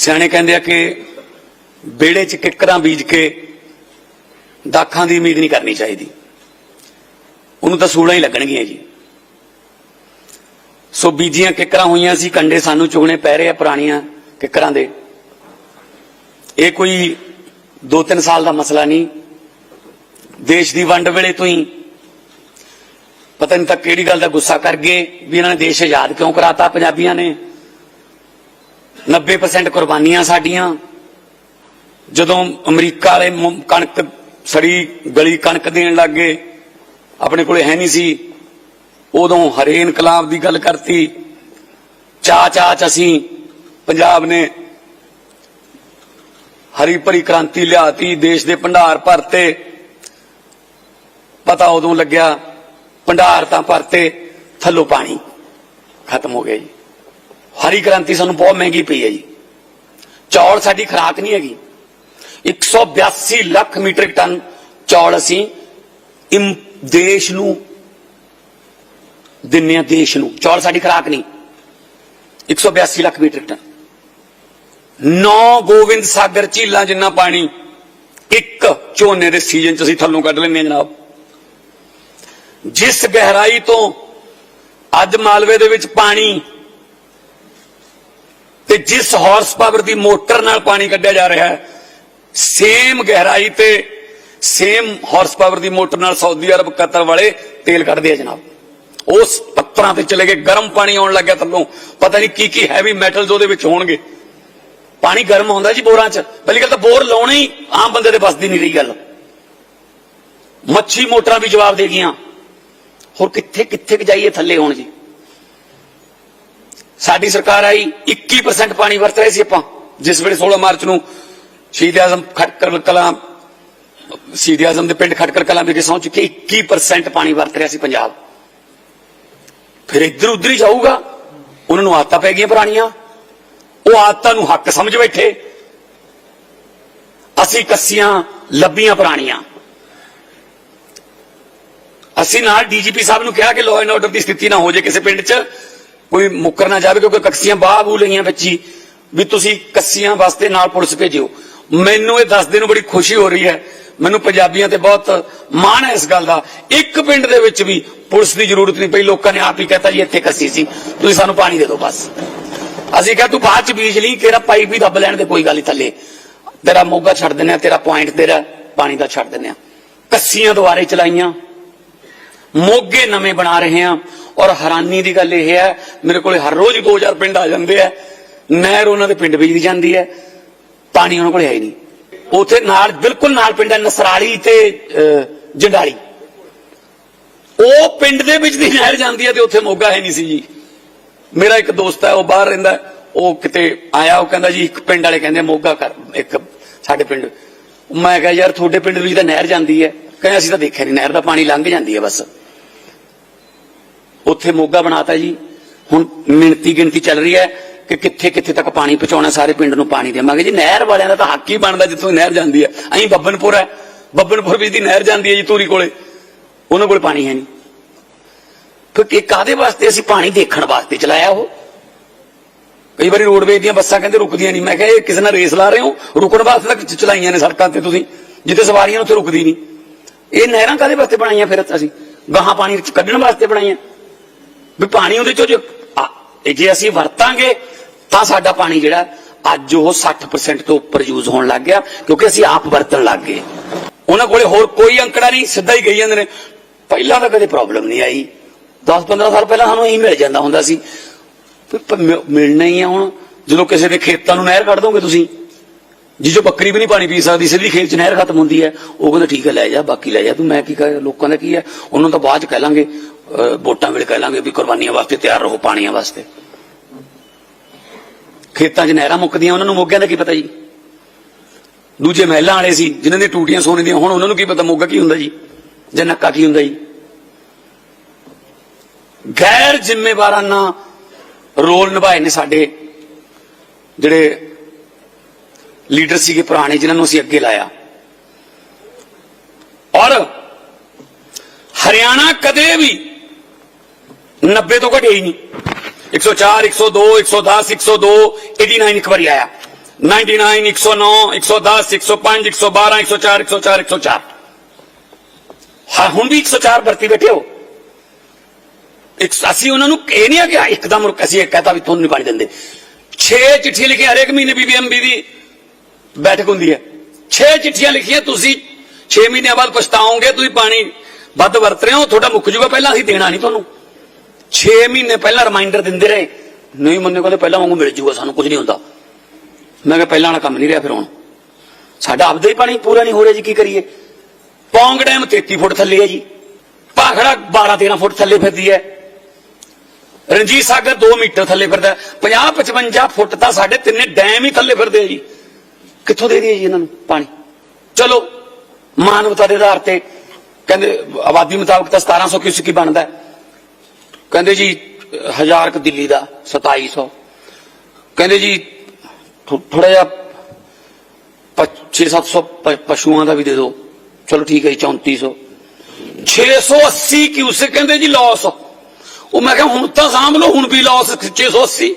ਸਿਆਣੇ ਕਹਿੰਦੇ ਆ ਕਿ ਬੇੜੇ 'ਚ ਕਿੱਕਰਾਂ ਬੀਜ ਕੇ ਦਾਖਾਂ ਦੀ ਉਮੀਦ ਨਹੀਂ ਕਰਨੀ ਚਾਹੀਦੀ। ਉਹਨੂੰ ਤਾਂ ਸੂਲਾਂ ਹੀ ਲੱਗਣਗੀਆਂ ਜੀ। ਸੋ ਬੀਜੀਆਂ ਕਿੱਕਰਾਂ ਹੋਈਆਂ ਸੀ, ਕੰਡੇ ਸਾਨੂੰ ਚੁਗਣੇ ਪੈ ਰਹੇ ਆ ਪੁਰਾਣੀਆਂ ਕਿੱਕਰਾਂ ਦੇ। ਇਹ ਕੋਈ 2-3 ਸਾਲ ਦਾ ਮਸਲਾ ਨਹੀਂ। ਦੇਸ਼ ਦੀ ਵੰਡ ਵੇਲੇ ਤੋਂ ਹੀ ਪਤਾ ਨਹੀਂ ਤਾਂ ਕਿਹੜੀ ਗੱਲ ਦਾ ਗੁੱਸਾ ਕਰ ਗਏ ਵੀ ਇਹਨਾਂ ਨੇ ਦੇਸ਼ ਆਜ਼ਾਦ ਕਿਉਂ ਕਰਾਤਾ ਪੰਜਾਬੀਆਂ ਨੇ। 90% ਕੁਰਬਾਨੀਆਂ ਸਾਡੀਆਂ। ਜਦੋਂ ਅਮਰੀਕਾ ਵਾਲੇ ਕਣਕ, ਸੜੀ ਗਲੀ ਕਣਕ ਦੇਣ ਲੱਗ ਗਏ, ਆਪਣੇ ਕੋਲੇ ਹੈ ਨਹੀਂ ਸੀ। ਉਦੋਂ ਹਰੇ ਇਨਕਲਾਬ ਦੀ ਗੱਲ ਕਰਤੀ। ਚਾ ਚਾ ਚ ਅਸੀਂ ਪੰਜਾਬ ਨੇ ਹਰੀ ਭਰੀ ਕ੍ਰਾਂਤੀ ਲਿਆਤੀ, ਦੇਸ਼ ਦੇ ਭੰਡਾਰ ਭਰਤੇ। ਪਤਾ ਉਦੋਂ ਲੱਗਿਆ, ਭੰਡਾਰ ਤਾਂ ਭਰਤੇ, ਥੱਲੋਂ ਪਾਣੀ ਖਤਮ ਹੋ ਗਿਆ ਜੀ। ਹਰੀ ਕ੍ਰਾਂਤੀ ਸਾਨੂੰ ਬਹੁਤ ਮਹਿੰਗੀ ਪਈ ਹੈ ਜੀ। ਚੌਲ ਸਾਡੀ ਖਰਾਕ ਨਹੀਂ ਹੈਗੀ। 182 ਲੱਖ ਮੀਟ੍ਰਿਕ ਟਨ ਚੌਲ ਅਸੀਂ ਦੇਸ਼ ਨੂੰ ਦਿੰਨੇ ਆ, ਦੇਸ਼ ਨੂੰ। ਚੌਲ ਸਾਡੀ ਖਰਾਕ ਨਹੀਂ। 182 ਲੱਖ ਮੀਟ੍ਰਿਕ ਟਨ। ਨੌ ਗੋਬਿੰਦ ਸਾਗਰ ਝੀਲਾਂ ਜਿੰਨਾ ਪਾਣੀ, ਇੱਕ ਝੋਨੇ ਦੇ ਸੀਜ਼ਨ ਚ ਅਸੀਂ ਥੱਲੋਂ ਕੱਢ ਲੈਂਦੇ ਹਾਂ ਜਨਾਬ। ਜਿਸ ਗਹਿਰਾਈ ਤੋਂ ਅੱਜ ਮਾਲਵੇ ਦੇ ਵਿੱਚ ਪਾਣੀ ਤੇ ਜਿਸ ਹਾਰਸ ਪਾਵਰ ਦੀ ਮੋਟਰ ਨਾਲ ਪਾਣੀ ਕੱਢਿਆ ਜਾ ਰਿਹਾ ਹੈ ਸੇਮ ਗਹਿਰਾਈ ਤੇ ਸੇਮ ਹਾਰਸ ਪਾਵਰ ਦੀ ਮੋਟਰ ਨਾਲ ਸਾਊਦੀ ਅਰਬ ਕਤਰ ਵਾਲੇ ਤੇਲ ਕੱਢਦੇ ਆ ਜਨਾਬ। ਉਸ ਪੱਤਰਾਂ ਤੇ ਚਲੇ ਗਏ, ਗਰਮ ਪਾਣੀ ਆਉਣ ਲੱਗਿਆ ਥੱਲੋਂ। ਪਤਾ ਨਹੀਂ ਕੀ ਕੀ ਹੈਵੀ ਮੈਟਲਸ ਉਹਦੇ ਵਿੱਚ ਹੋਣਗੇ। ਪਾਣੀ ਗਰਮ ਹੁੰਦਾ ਜੀ ਬੋਰਾਂ 'ਚ। ਪਹਿਲੀ ਗੱਲ ਤਾਂ ਬੋਰ ਲਾਉਣਾ ਹੀ ਆਮ ਬੰਦੇ ਦੇ ਬਸ ਦੀ ਨਹੀਂ ਰਹੀ ਗੱਲ। ਮੱਛੀ ਮੋਟਰਾਂ ਵੀ ਜਵਾਬ ਦੇ ਗਈਆਂ। ਹੋਰ ਕਿੱਥੇ ਕਿੱਥੇ ਕੁ ਜਾਈਏ ਥੱਲੇ ਹੋਣ ਜੀ? ਸਾਡੀ ਸਰਕਾਰ ਆਈ 21% ਪਾਣੀ ਵਰਤ ਰਹੇ ਸੀ ਆਪਾਂ। ਜਿਸ ਵੇਲੇ 16 ਮਾਰਚ ਨੂੰ ਸ਼ਹੀਦ ਆਜ਼ਮ ਖਟਕਰ ਕਲਾਂ, ਸ਼ਹੀਦ ਆਜ਼ਮ ਦੇ ਪਿੰਡ ਖਟਕਰ ਕਲਾਂ ਵਿਖੇ ਸਹੁੰ ਚੁੱਕੇ 21% ਪਾਣੀ ਵਰਤ ਰਿਹਾ ਸੀ ਪੰਜਾਬ। ਫਿਰ ਇੱਧਰ ਉੱਧਰ ਹੀ ਜਾਊਗਾ। ਉਹਨਾਂ ਨੂੰ ਆਦਤਾਂ ਪੈ ਗਈਆਂ ਪੁਰਾਣੀਆਂ। ਉਹ ਆਦਤਾਂ ਨੂੰ ਹੱਕ ਸਮਝ ਬੈਠੇ। ਅਸੀਂ ਕੱਸੀਆਂ ਲੱਭੀਆਂ ਪੁਰਾਣੀਆਂ। ਅਸੀਂ ਨਾਲ ਡੀਜੀਪੀ ਸਾਹਿਬ ਨੂੰ ਕਿਹਾ ਕਿ ਲਾਅ ਐਂਡ ਆਰਡਰ ਦੀ ਸਥਿਤੀ ਨਾ ਹੋ ਜੇ ਕਿਸੇ ਪਿੰਡ 'ਚ। ਕੋਈ ਮੁੱਕਰ ਨਾ ਜਾਵੇ ਕਿਉਂਕਿ ਕੱਸੀਆਂ ਬਾਹ ਬੂ ਲਈਆਂ ਬੱਚੀ ਵੀ ਤੁਸੀਂ ਕੱਸੀਆਂ ਵਾਸਤੇ ਨਾਲ ਪੁਲਿਸ ਭੇਜਿਓ। ਮੈਨੂੰ ਇਹ ਦੱਸਦੇ ਨੂੰ ਬੜੀ ਖੁਸ਼ੀ ਹੋ ਰਹੀ ਹੈ। ਮੈਨੂੰ ਪੰਜਾਬੀਆਂ ਤੇ ਬਹੁਤ ਮਾਣ ਹੈ ਇਸ ਗੱਲ ਦਾ। ਇੱਕ ਪਿੰਡ ਦੇ ਵਿੱਚ ਵੀ ਪੁਲਿਸ ਦੀ ਜ਼ਰੂਰਤ ਨਹੀਂ ਪਈ। ਲੋਕਾਂ ਨੇ ਆਪ ਹੀ ਕਹਤਾ ਜੀ, ਇੱਥੇ ਕੱਸੀ ਸੀ। ਤੁਸੀਂ ਸਾਨੂੰ ਪਾਣੀ ਦੇ ਦਿਓ ਬਸ। ਅਸੀਂ ਕਿਹਾ, ਤੂੰ ਬਾਅਦ ਚ ਬੀਜ ਲਈ ਤੇਰਾ ਪਾਈਪ ਵੀ ਦੱਬ ਲੈਣ ਦੇ, ਕੋਈ ਗੱਲ ਨਹੀਂ ਥੱਲੇ। ਤੇਰਾ ਮੋਗਾ ਛੱਡ ਦਿੰਦੇ ਆ, ਤੇਰਾ ਪੁਆਇੰਟ ਤੇਰਾ ਪਾਣੀ ਦਾ ਛੱਡ ਦਿੰਦੇ ਆ। ਕੱਸੀਆਂ ਦੁਆਰੇ ਚਲਾਈਆਂ। ਮੋਗੇ ਨਵੇਂ ਬਣਾ ਰਹੇ ਆ। ਔਰ ਹੈਰਾਨੀ ਦੀ ਗੱਲ ਇਹ ਹੈ, ਮੇਰੇ ਕੋਲੇ ਹਰ ਰੋਜ਼ 2000 ਪਿੰਡ ਆ ਜਾਂਦੇ ਆ। ਨਹਿਰ ਉਹਨਾਂ ਦੇ ਪਿੰਡ ਵਿੱਚ ਦੀ ਜਾਂਦੀ ਹੈ, ਪਾਣੀ ਉਹਨਾਂ ਕੋਲੇ ਹੈ ਹੀ ਨਹੀਂ। ਉਥੇ ਨਾਲ, ਬਿਲਕੁਲ ਨਾਲ ਪਿੰਡ ਹੈ, ਨਸਰਾਲੀ ਤੇ ਜੰਡਾਲੀ। ਉਹ ਪਿੰਡ ਦੇ ਵਿੱਚ ਦੀ ਨਹਿਰ ਜਾਂਦੀ ਹੈ ਤੇ ਉੱਥੇ ਮੋਗਾ ਹੈ ਨਹੀਂ ਸੀ ਜੀ। ਮੇਰਾ ਇੱਕ ਦੋਸਤ ਹੈ, ਉਹ ਬਾਹਰ ਰਹਿੰਦਾ ਉਹ ਕਿਤੇ ਆਇਆ, ਉਹ ਕਹਿੰਦਾ ਜੀ, ਇੱਕ ਪਿੰਡ ਵਾਲੇ ਕਹਿੰਦੇ ਮੋਗਾ ਕਰ, ਇੱਕ ਸਾਡੇ ਪਿੰਡ। ਮੈਂ ਕਿਹਾ, ਯਾਰ, ਤੁਹਾਡੇ ਪਿੰਡ ਵਿੱਚ ਤਾਂ ਨਹਿਰ ਜਾਂਦੀ ਹੈ। ਕਹਿੰਦੇ, ਅਸੀਂ ਤਾਂ ਦੇਖਿਆ ਨਹੀਂ, ਨਹਿਰ ਦਾ ਪਾਣੀ ਲੰਘ ਜਾਂਦੀ ਹੈ ਬਸ। ਉੱਥੇ ਮੋਗਾ ਬਣਾਤਾ ਜੀ। ਹੁਣ ਮਿਣਤੀ ਗਿਣਤੀ ਚੱਲ ਰਹੀ ਹੈ ਕਿ ਕਿੱਥੇ ਕਿੱਥੇ ਤੱਕ ਪਾਣੀ ਪਹੁੰਚਾਉਣਾ ਸਾਰੇ ਪਿੰਡ ਨੂੰ ਪਾਣੀ ਦੇਵਾਂਗੇ ਜੀ। ਨਹਿਰ ਵਾਲਿਆਂ ਦਾ ਤਾਂ ਹੱਕ ਹੀ ਬਣਦਾ ਜਿੱਥੋਂ ਨਹਿਰ ਜਾਂਦੀ ਹੈ। ਅਹੀਂ ਬੱਬਨਪੁਰ ਹੈ। ਬੱਬਨਪੁਰ ਵਿੱਚ ਦੀ ਨਹਿਰ ਜਾਂਦੀ ਹੈ ਜੀ ਤੂਰੀ ਕੋਲੇ। ਉਹਨਾਂ ਕੋਲ ਪਾਣੀ ਹੈ ਨਹੀਂ। ਫਿਰ ਕਿ ਕਾਦੇ ਵਾਸਤੇ ਅਸੀਂ ਪਾਣੀ ਦੇਖਣ ਵਾਸਤੇ ਚਲਾਇਆ ਉਹ? ਕਈ ਵਾਰੀ ਰੋਡਵੇਜ਼ ਦੀਆਂ ਬੱਸਾਂ ਕਹਿੰਦੇ ਰੁਕਦੀਆਂ ਨਹੀਂ। ਮੈਂ ਕਿਹਾ, ਇਹ ਕਿਸੇ ਨਾਲ ਰੇਸ ਲਾ ਰਹੇ ਹੋ? ਰੁਕਣ ਵਾਸਤੇ ਤਾਂ ਚਲਾਈਆਂ ਨੇ ਸੜਕਾਂ ਤੇ ਤੁਸੀਂ। ਜਿੱਥੇ ਸਵਾਰੀਆਂ ਨੇ ਉੱਥੇ ਰੁਕਦੀ ਨਹੀਂ। ਇਹ ਨਹਿਰਾਂ ਕਾਦੇ ਵਾਸਤੇ ਬਣਾਈਆਂ ਫਿਰ ਅਸੀਂ? ਗਾਹਾਂ ਪਾਣੀ ਚ ਕੱਢਣ ਵਾਸਤੇ ਬਣਾਈਆਂ। ਵੀ ਪਾਣੀ ਉਹਦੇ ਚੋਂ ਜੇ ਜੇ ਅਸੀਂ ਵਰਤਾਂਗੇ, ਤਾਂ ਸਾਡਾ ਪਾਣੀ ਜਿਹੜਾ ਅੱਜ ਉਹ 60% ਤੋਂ ਉੱਪਰ ਯੂਜ਼ ਹੋਣ ਲੱਗ ਗਿਆ, ਕਿਉਂਕਿ ਅਸੀਂ ਆਪ ਵਰਤਣ ਲੱਗ ਗਏ। ਉਹਨਾਂ ਕੋਲੇ ਹੋਰ ਕੋਈ ਅੰਕੜਾ ਨਹੀਂ, ਸਿੱਧਾ ਹੀ ਕਹੀ ਜਾਂਦੇ ਨੇ, ਪਹਿਲਾਂ ਤਾਂ ਕਦੇ ਪ੍ਰੋਬਲਮ ਨਹੀਂ ਆਈ। 10-15 ਸਾਲ ਪਹਿਲਾਂ ਸਾਨੂੰ ਇਹੀ ਮਿਲ ਜਾਂਦਾ ਹੁੰਦਾ ਸੀ, ਵੀ ਮਿਲਣਾ ਹੀ ਆ ਹੁਣ। ਜਦੋਂ ਕਿਸੇ ਦੇ ਖੇਤਾਂ ਨੂੰ ਨਹਿਰ ਕੱਢ ਦੋਗੇ ਤੁਸੀਂ ਜਿੱਜੋ ਬੱਕਰੀ ਵੀ ਨਹੀਂ ਪਾਣੀ ਪੀ ਸਕਦੀ, ਸਿੱਧੀ ਖੇਤ 'ਚ ਨਹਿਰ ਖਤਮ ਹੁੰਦੀ ਹੈ, ਉਹ ਕਹਿੰਦਾ ਠੀਕ ਹੈ, ਲੈ ਜਾ, ਬਾਕੀ ਲੈ ਜਾ ਤੂੰ ਮੈਂ ਕੀ ਕਹਾਂ ਲੋਕਾਂ ਦਾ ਕੀ ਹੈ? ਉਹਨਾਂ ਨੂੰ ਤਾਂ ਬਾਅਦ ਚ ਕਹਿ ਲਾਂਗੇ ਵੋਟਾਂ ਵੇਲੇ ਕਹਿ ਲਾਂਗੇ ਵੀ ਕੁਰਬਾਨੀਆਂ ਵਾਸਤੇ ਤਿਆਰ ਰਹੋ, ਪਾਣੀਆਂ ਵਾਸਤੇ। ਖੇਤਾਂ 'ਚ ਨਹਿਰਾਂ ਮੁੱਕਦੀਆਂ, ਉਹਨਾਂ ਨੂੰ ਮੋਗਿਆਂ ਦਾ ਕੀ ਪਤਾ ਜੀ? ਦੂਜੇ ਮਹਿਲਾਂ ਵਾਲੇ ਸੀ, ਜਿਨ੍ਹਾਂ ਦੀਆਂ ਟੂਟੀਆਂ ਸੋਨੇ ਦੀਆਂ, ਹੁਣ ਉਹਨਾਂ ਨੂੰ ਕੀ ਪਤਾ, ਮੋਗਾ ਕੀ ਹੁੰਦਾ ਜੀ? ਜਾਂ ਨੱਕਾ ਕੀ ਹੁੰਦਾ ਜੀ? ਗੈਰ ਜ਼ਿੰਮੇਵਾਰਾਨਾ ਰੋਲ ਨਿਭਾਏ ਨੇ ਸਾਡੇ ਜਿਹੜੇ ਲੀਡਰ ਸੀਗੇ ਪੁਰਾਣੇ ਜਿਨ੍ਹਾਂ ਨੂੰ ਅਸੀਂ ਅੱਗੇ ਲਾਇਆ ਔਰ ਹਰਿਆਣਾ ਕਦੇ ਵੀ 90 ਤੋਂ ਘਟਿਆ ਹੀ ਨਹੀਂ 104 102 110 102 89 ਇੱਕ ਵਾਰੀ ਆਇਆ 99 109 110 105 112 104 104 104 ਹਾਂ ਹੁਣ ਵੀ 104 ਭਰਤੀ ਬੈਠੇ ਹੋ ਇੱਕ ਅਸੀਂ ਉਹਨਾਂ ਨੂੰ ਇਹ ਨਹੀਂ ਆ ਕਿ ਇੱਕਦਮ ਰੁਕ ਅਸੀਂ ਇਹ ਕਹਤਾ ਵੀ ਤੁਹਾਨੂੰ ਨਹੀਂ ਪਾਣੀ ਦਿੰਦੇ 6 ਚਿੱਠੀਆਂ ਲਿਖੀਆਂ ਹਰੇਕ ਮਹੀਨੇ ਬੀਬੀਐਮਬੀ ਦੀ ਬੈਠਕ ਹੁੰਦੀ ਹੈ। 6 ਚਿੱਠੀਆਂ ਲਿਖੀਆਂ ਤੁਸੀਂ 6 ਮਹੀਨਿਆਂ ਬਾਅਦ ਪਛਤਾਓਗੇ, ਤੁਸੀਂ ਪਾਣੀ ਵੱਧ ਵਰਤ ਰਹੇ ਹੋ, ਤੁਹਾਡਾ ਮੁੱਕ ਜੂਗਾ ਪਹਿਲਾਂ ਅਸੀਂ ਦੇਣਾ ਨਹੀਂ ਤੁਹਾਨੂੰ। 6 ਮਹੀਨੇ ਪਹਿਲਾਂ ਰਿਮਾਈਂਡਰ ਦਿੰਦੇ ਰਹੇ। ਨਹੀਂ ਮੰਨੇ ਕਹਿੰਦੇ ਪਹਿਲਾਂ ਵਾਂਗੂ ਮਿਲ ਜੂਗਾ, ਸਾਨੂੰ ਕੁਝ ਨਹੀਂ ਹੁੰਦਾ। ਮੈਂ ਕਿਹਾ ਪਹਿਲਾਂ ਵਾਲਾ ਕੰਮ ਨਹੀਂ ਰਿਹਾ ਫਿਰ ਹੁਣ। ਸਾਡਾ ਆਪਦਾ ਹੀ ਪਾਣੀ ਪੂਰਾ ਨਹੀਂ ਹੋ ਰਿਹਾ ਜੀ, ਕੀ ਕਰੀਏ? ਪੌਂਗ ਡੈਮ 33 ਫੁੱਟ ਥੱਲੇ ਹੈ ਜੀ। ਭਾਖੜਾ 12 13 ਫੁੱਟ ਥੱਲੇ ਫਿਰਦੀ ਹੈ। ਰਣਜੀਤ ਸਾਗਰ 2 ਮੀਟਰ ਥੱਲੇ ਫਿਰਦਾ 50 55 ਫੁੱਟ ਤਾਂ ਸਾਡੇ ਤਿੰਨੇ ਡੈਮ ਹੀ ਥੱਲੇ ਫਿਰਦੇ ਆ ਜੀ। ਕਿੱਥੋਂ ਦੇ ਦਈਏ ਜੀ ਇਹਨਾਂ ਨੂੰ ਪਾਣੀ? ਚਲੋ, ਮਾਨਵਤਾ ਦੇ ਆਧਾਰ ਤੇ ਕਹਿੰਦੇ ਆਬਾਦੀ ਮੁਤਾਬਕ ਤਾਂ 1700 ਕਿਊਸਕ ਹੀ। ਬਣਦਾ ਕਹਿੰਦੇ ਜੀ, ਹਜ਼ਾਰ ਕ ਦਿੱਲੀ ਦਾ 2700 ਕਹਿੰਦੇ ਜੀ ਥੋੜਾ ਜਿਹਾ 6-700 ਪਸ਼ੂਆਂ ਦਾ ਵੀ ਦੇ ਦਿਓ ਚਲੋ ਠੀਕ ਹੈ ਜੀ 3400 680 ਕਿਊਸਿਕ ਕਹਿੰਦੇ ਜੀ ਲਾਸ ਉਹ ਮੈਂ ਕਿਹਾ ਹੁਣ ਤਾਂ ਸਾਂਭ ਲਓ, ਹੁਣ ਵੀ ਲਾਸ 680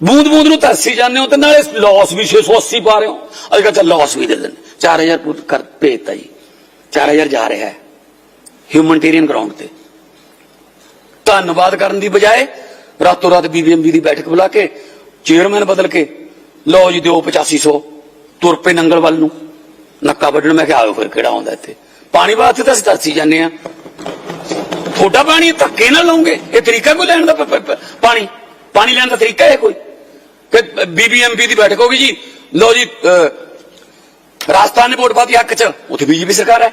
ਬੂੰਦ ਬੂੰਦ ਨੂੰ ਤਰਸੀ ਜਾਂਦੇ ਹੋ ਤੇ ਨਾਲੇ ਲਾਸ ਵੀ 680 ਪਾ ਰਹੇ ਹੋ। ਅੱਜ ਕੱਲ ਚੱਲ ਲਾਸ ਵੀ ਦੇ ਦੇਣ 4000 ਪੁੱਤ ਕਰ ਭੇਜਤਾ ਜੀ। 4000 ਜਾ ਰਿਹਾ ਹੈ। ਹਿਊਮਨਟੇਰੀਅਨ ਗਰਾਊਂਡ ਤੇ। ਧੰਨਵਾਦ ਕਰਨ ਦੀ ਬਜਾਏ ਰਾਤੋਂ ਰਾਤ ਬੀਬੀਐਮਬੀ ਦੀ ਬੈਠਕ ਬੁਲਾ ਕੇ ਚੇਅਰਮੈਨ ਬਦਲ ਕੇ, ਲਓ ਜੀ ਦਿਓ 8500 ਤੁਰ ਪਏ ਨੰਗਲ ਵੱਲ ਨੂੰ। ਨੱਕਾ ਵੱਢਣ, ਮੈਂ ਕਿਹਾ ਆਇਓ ਫਿਰ ਕਿਹੜਾ ਆਉਂਦਾ ਇੱਥੇ। ਪਾਣੀ ਵਾਸਤੇ ਤਾਂ ਅਸੀਂ ਤਰਸੀ ਜਾਂਦੇ ਆ ਤੁਹਾਡਾ ਪਾਣੀ ਧੱਕੇ ਨਾਲ ਲਓਗੇ ਇਹ ਤਰੀਕਾ ਕੋਈ ਲੈਣ ਦਾ ਪਾਣੀ? ਪਾਣੀ ਲੈਣ ਦਾ ਤਰੀਕਾ ਹੈ ਕੋਈ? ਕਿ ਬੀਬੀਐਮਪੀ ਦੀ ਬੈਠਕ ਹੋਗੀ ਜੀ। ਲਓ ਜੀ ਰਾਜਸਥਾਨ ਨੇ ਵੋਟ ਪਾਤੀ ਹੱਕ ਚ, ਉੱਥੇ ਬੀਜੇਪੀ ਸਰਕਾਰ ਹੈ।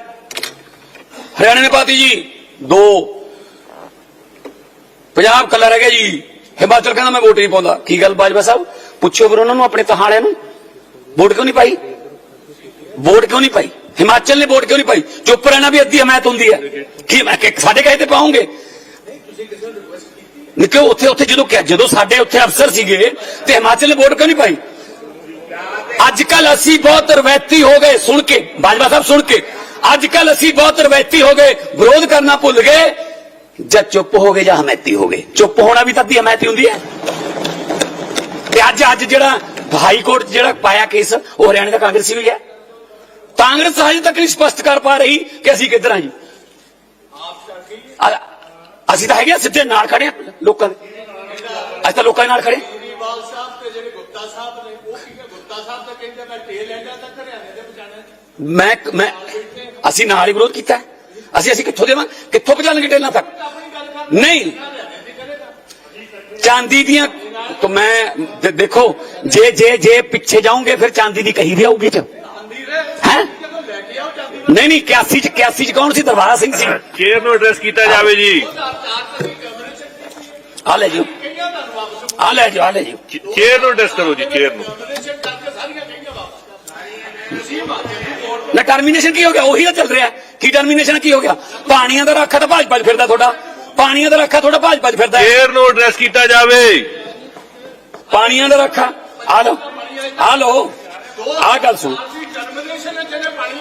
ਹਰਿਆਣਾ ਨੇ ਪਾਤੀ ਜੀ, ਦੋ। ਪੰਜਾਬ ਕੱਲਾ ਰਹਿ ਗਿਆ ਜੀ। ਹਿਮਾਚਲ ਕਹਿੰਦਾ ਮੈਂ ਵੋਟ ਨਹੀਂ ਪਾਉਂਦਾ। ਕੀ ਗੱਲ ਬਾਜਵਾ ਸਾਹਿਬ? ਪੁੱਛੋ ਫਿਰ ਉਹਨਾਂ ਨੂੰ, ਆਪਣੇ ਤਹਾਲਿਆਂ ਨੂੰ। ਵੋਟ ਕਿਉਂ ਨਹੀਂ ਪਾਈ? ਵੋਟ ਕਿਉਂ ਨਹੀਂ ਪਾਈ? ਹਿਮਾਚਲ ਨੇ ਵੋਟ ਕਿਉਂ ਨਹੀਂ ਪਾਈ? ਚੁੱਪ ਰਹਿਣਾ ਵੀ ਅੱਧੀ ਹਮਾਇਤ ਹੁੰਦੀ ਹੈ। ਕੀ ਮੈਂ ਕਿ ਸਾਡੇ ਕਹੇ ਤੇ ਪਾਉਂਗੇ? ਨਿਕੋ ਉੱਥੇ ਉੱਥੇ ਜਦੋਂ ਜਦੋਂ ਸਾਡੇ ਉੱਥੇ ਅਫਸਰ ਸੀਗੇ, ਤੇ ਹਿਮਾਚਲ ਨੇ ਕਿਉਂ ਨਹੀਂ ਪਾਈ? ਅੱਜ ਕੱਲ ਅਸੀਂ ਬਹੁਤ ਰਵੈਤੀ ਹੋ ਗਏ, ਸੁਣ ਕੇ, ਬਾਜਵਾ ਸਾਹਿਬ ਸੁਣ ਕੇ ਅੱਜ ਕੱਲ ਅਸੀਂ ਬਹੁਤ ਰਵੈਤੀ ਹੋ ਗਏ, ਵਿਰੋਧ ਕਰਨਾ ਭੁੱਲ ਗਏ ਜਦ ਚੁੱਪ ਹੋ ਗਏ ਜਾਂ ਹਮੈਤੀ ਹੋ ਗਏ। ਚੁੱਪ ਹੋਣਾ ਵੀ ਤਾਂ ਅੱਧੀ ਹਮੈਤੀ ਹੁੰਦੀ ਹੈ। ਤੇ ਅੱਜ ਅੱਜ ਜਿਹੜਾ ਹਾਈ ਕੋਰਟ 'ਚ ਜਿਹੜਾ ਪਾਇਆ ਕੇਸ, ਉਹ ਹਰਿਆਣੇ ਦਾ ਕਾਂਗਰਸੀ ਵੀ ਹੈ। ਕਾਂਗਰਸ ਹਜੇ ਤੱਕ ਨਹੀਂ ਸਪਸ਼ਟ ਕਰ ਪਾ ਰਹੀ ਕਿ ਅਸੀਂ ਕਿੱਧਰ ਆ ਜੀ। ਆ- ਅਸੀਂ ਤਾਂ ਹੈਗੇ ਸਿੱਧੇ ਨਾਲ ਖੜੇ ਲੋਕਾਂ ਦੇ। ਅਸੀਂ ਤਾਂ ਲੋਕਾਂ ਦੇ ਨਾਲ ਖੜੇ। ਹਾਂ। ਕੇਜਰੀਵਾਲ ਸਾਹਿਬ ਤੇ ਜਿਹੜੇ ਗੁਪਤਾ ਸਾਹਿਬ ਨੇ ਉਹ ਕੀ ਗੁਪਤਾ ਸਾਹਿਬ ਤਾਂ ਕਹਿੰਦੇ ਮੈਂ ਟੇਲ ਐਂਡਾ ਦੇ ਮੈਂ ਮੈਂ ਅਸੀਂ ਨਾਲ ਹੀ ਵਿਰੋਧ ਕੀਤਾ। ਅਸੀਂ ਅਸੀਂ ਕਿੱਥੋਂ ਦੇਵਾਂ? ਕਿੱਥੋਂ ਪਹੁੰਚਾਣਗੇ ਟੇਲਾਂ ਤੱਕ? ਨਹੀਂ। ਚਾਂਦੀ ਦੀਆਂ ਤਾਂ ਮੈਂ ਦੇਖੋ ਜੇ ਜੇ ਜੇ ਪਿੱਛੇ ਜਾਓਗੇ ਫਿਰ ਚਾਂਦੀ ਦੀ ਕਹੀ ਵੀ ਆਊਗੀ ਚ। ਹੈ? ਨਹੀਂ ਨਹੀਂ 81 ਚ 81 ਚ ਕੌਣ ਸੀ ਦਰਬਾਰਾ ਸਿੰਘ ਸੀ ਚੇਅਰ ਨੂੰ ਐਡਰੈਸ ਕੀਤਾ ਜਾਵੇ ਜੀ ਚਾਰ ਚਾਰ ਤਰੀਕ ਕਮਰੇ ਚ ਆ ਲੈ ਜਿਓ ਕਈਆਂ ਦਾ ਵਾਪਸ ਆ ਲੈ ਜਿਓ ਆ ਲੈ ਜਿਓ ਚੇਅਰ ਨੂੰ ਐਡਰੈਸ ਕਰੋ ਜੀ ਚੇਅਰ ਨੂੰ ਕਮਿਸ਼ਨ ਕਰਕੇ ਸਾਰੀਆਂ ਕਈਆਂ ਵਾਪਸ ਕਰ ਤੁਸੀਂ ਮਾਤੇ ਦੀ ਵੋਟ ਨਾ ਟਰਮੀਨੇਸ਼ਨ ਕੀ ਹੋ ਗਿਆ ਉਹੀ ਤਾਂ ਚੱਲ ਰਿਹਾ ਹੈ। ਕੀ ਟਰਮੀਨੇਸ਼ਨ ਕੀ ਹੋ ਗਿਆ ਪਾਣੀਆਂ ਦਾ ਰੱਖਾ ਤਾਂ ਭਾਜਪਾ 'ਚ ਫਿਰਦਾ ਤੁਹਾਡਾ ਪਾਣੀਆਂ ਦਾ ਰੱਖਾ ਤੁਹਾਡਾ ਭਾਜਪਾ 'ਚ ਫਿਰਦਾ ਹੈ। ਚੇਅਰ ਨੂੰ ਐਡਰੈਸ ਕੀਤਾ ਜਾਵੇ ਪਾਣੀਆਂ ਦਾ ਰੱਖਾ ਆ ਲਓ ਆ ਲਓ ਆ ਗੱਲ ਸੁਣ ਅਸੀਂ ਟਰਮੀਨੇਸ਼ਨ ਹੈ ਜਿਹੜੇ ਪਾਣੀ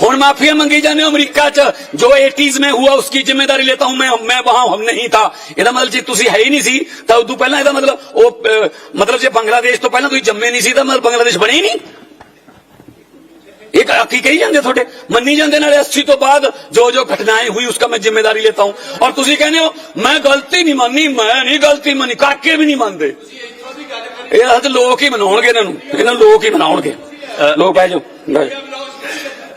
हूँ माफिया मंगी जाने अमरीका च। जो एटीज में हुआ उसकी ज़िम्मेदारी लेता हूँ मैं मैं वहाँ हम नहीं था। ਇਹਦਾ ਮਤਲਬ ਜੇ ਤੁਸੀਂ ਹੈ ਹੀ ਨਹੀਂ ਸੀ ਤਾਂ ਉਦੋਂ ਪਹਿਲਾਂ ਇਹਦਾ ਮਤਲਬ ਉਹ ਮਤਲਬ ਜੇ ਬੰਗਲਾਦੇਸ਼ ਤੋਂ ਪਹਿਲਾਂ ਤੁਸੀਂ ਜੰਮੇ ਨਹੀਂ ਸੀ ਤਾਂ ਮਤਲਬ ਬੰਗਲਾਦੇਸ਼ ਬਣੇ ਹੀ एक आखी कही जाते थोड़े? मनी जाते अस्सी तो बाद जो जो घटनाएँ हुई उसका मैं ज़िम्मेदारी लेता हूँ। और तुम कहने हो मैं गलती नहीं मानी मैं नहीं गलती मानी काके भी नहीं मानते लोग ही मना लोग ही मना लोग बह जाओ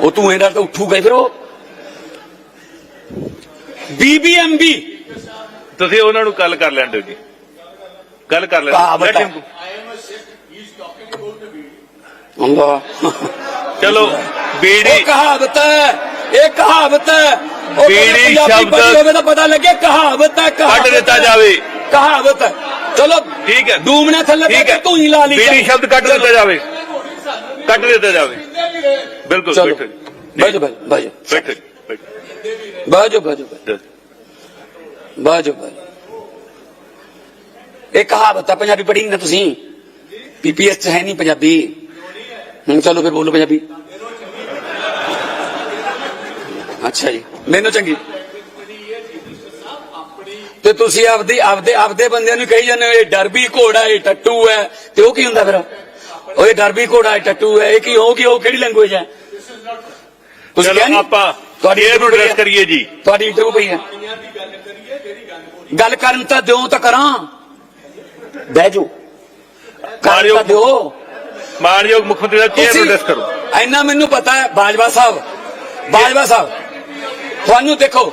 ਉਹ ਧੂਏ ਨਾਲ ਤਾਂ ਉੱਠੂਗਾ ਫਿਰ ਉਹ। ਬੀਬੀਐਮਬੀ ਤੁਸੀਂ ਉਹਨਾਂ ਨੂੰ ਕੱਲ ਕਰ ਲੈਣ ਦਿਓ ਜੀ। ਕੱਲ ਕਰ ਲੈਣ. ਅੱਲਾ ਚਲੋ ਬੀੜੀ। ਕਹਾਵਤ ਹੈ ਇਹ ਕਹਾਵਤ ਹੈ। ਉਹ ਬੀੜੀ ਸ਼ਬਦ- ਤਾਂ ਪਤਾ ਲੱਗੇ ਕਹਾਵਤ ਹੈ ਕੱਢ ਦਿੱਤਾ। ਜਾਵੇ। ਕਹਾਵਤ ਹੈ। ਚਲੋ ਠੀਕ ਹੈ। ਡੂਮਣੇ ਥੱਲੇ ਤੂੰ ਹੀ ਲਾ ਲਈ ਬੀੜੀ ਸ਼ਬਦ ਕੱਢ ਦਿੱਤਾ ਜਾਵੇ। ਕੱਢ ਦਿੱਤਾ ਜਾਵੇ। ਵੀ ਬਿਲਕੁਲ ਚਲੋ ਬੈਠੋ ਬੈਠੋ ਬੈਠੋ ਬਾਜੋ ਬਾਜੋ ਬਾਜੋ ਬਾਜੋ ਇਹ ਕਹਾਵਤ ਹੈ ਪੰਜਾਬੀ ਪੜ੍ਹੀ ਨਾ ਤੁਸੀਂ। ਪੀਪੀਐਸ ਚ ਹੈ ਨਹੀਂ ਪੰਜਾਬੀ। ਹੁਣ ਚਲੋ ਫਿਰ ਬੋਲੋ ਪੰਜਾਬੀ। ਅੱਛਾ ਜੀ ਮੈਨੂੰ ਚੰਗੀ। ਤੇ ਤੁਸੀਂ ਆਪਦੀ ਆਪਦੇ ਆਪਦੇ ਬੰਦਿਆਂ ਨੂੰ ਕਹੀ ਜਾਂਦੇ ਹੋ ਇਹ ਡਰਬੀ ਘੋੜਾ ਇਹ ਟੱਟੂ ਹੈ ਤੇ ਉਹ ਕੀ ਹੁੰਦਾ ਫਿਰ? ਇਹ ਡਰਬੀ ਘੋੜਾ ਇਹ ਟੱਟੂ ਹੈ ਇਹ ਕੀ ਕੀ ਉਹ ਕਿਹੜੀ ਲੈਂਗੁਏਜ ਹੈ? ਤੁਸੀਂ ਚਲੋ ਕਿਹਾ? ਆਪਾਂ ਤੁਹਾਡੀ ਚੇਅਰ ਨੂੰ ਐਡਰੈਸ ਕਰੀਏ ਜੀ। ਤੁਹਾਡੀ ਇੰਟਰਵਿਊ ਪਈ ਹੈ। ਗੱਲ ਹੋ ਕਰਨ ਤਾਂ ਦਿਓ ਤਾਂ ਕਰਾਂ। ਬਹਿ ਜਾਓ। ਕਰਨ। ਤਾਂ ਦਿਓ। ਮਾਨਯੋਗ ਮੁੱਖ ਮੰਤਰੀ ਦਾ ਚੇਅਰ ਨੂੰ ਐਡਰੈਸ ਕਰੋ? ਇੰਨਾ ਮੈਨੂੰ ਪਤਾ ਹੈ ਬਾਜਵਾ ਸਾਹਿਬ ਬਾਜਵਾ ਸਾਹਿਬ। ਤੁਹਾਨੂੰ ਦੇਖੋ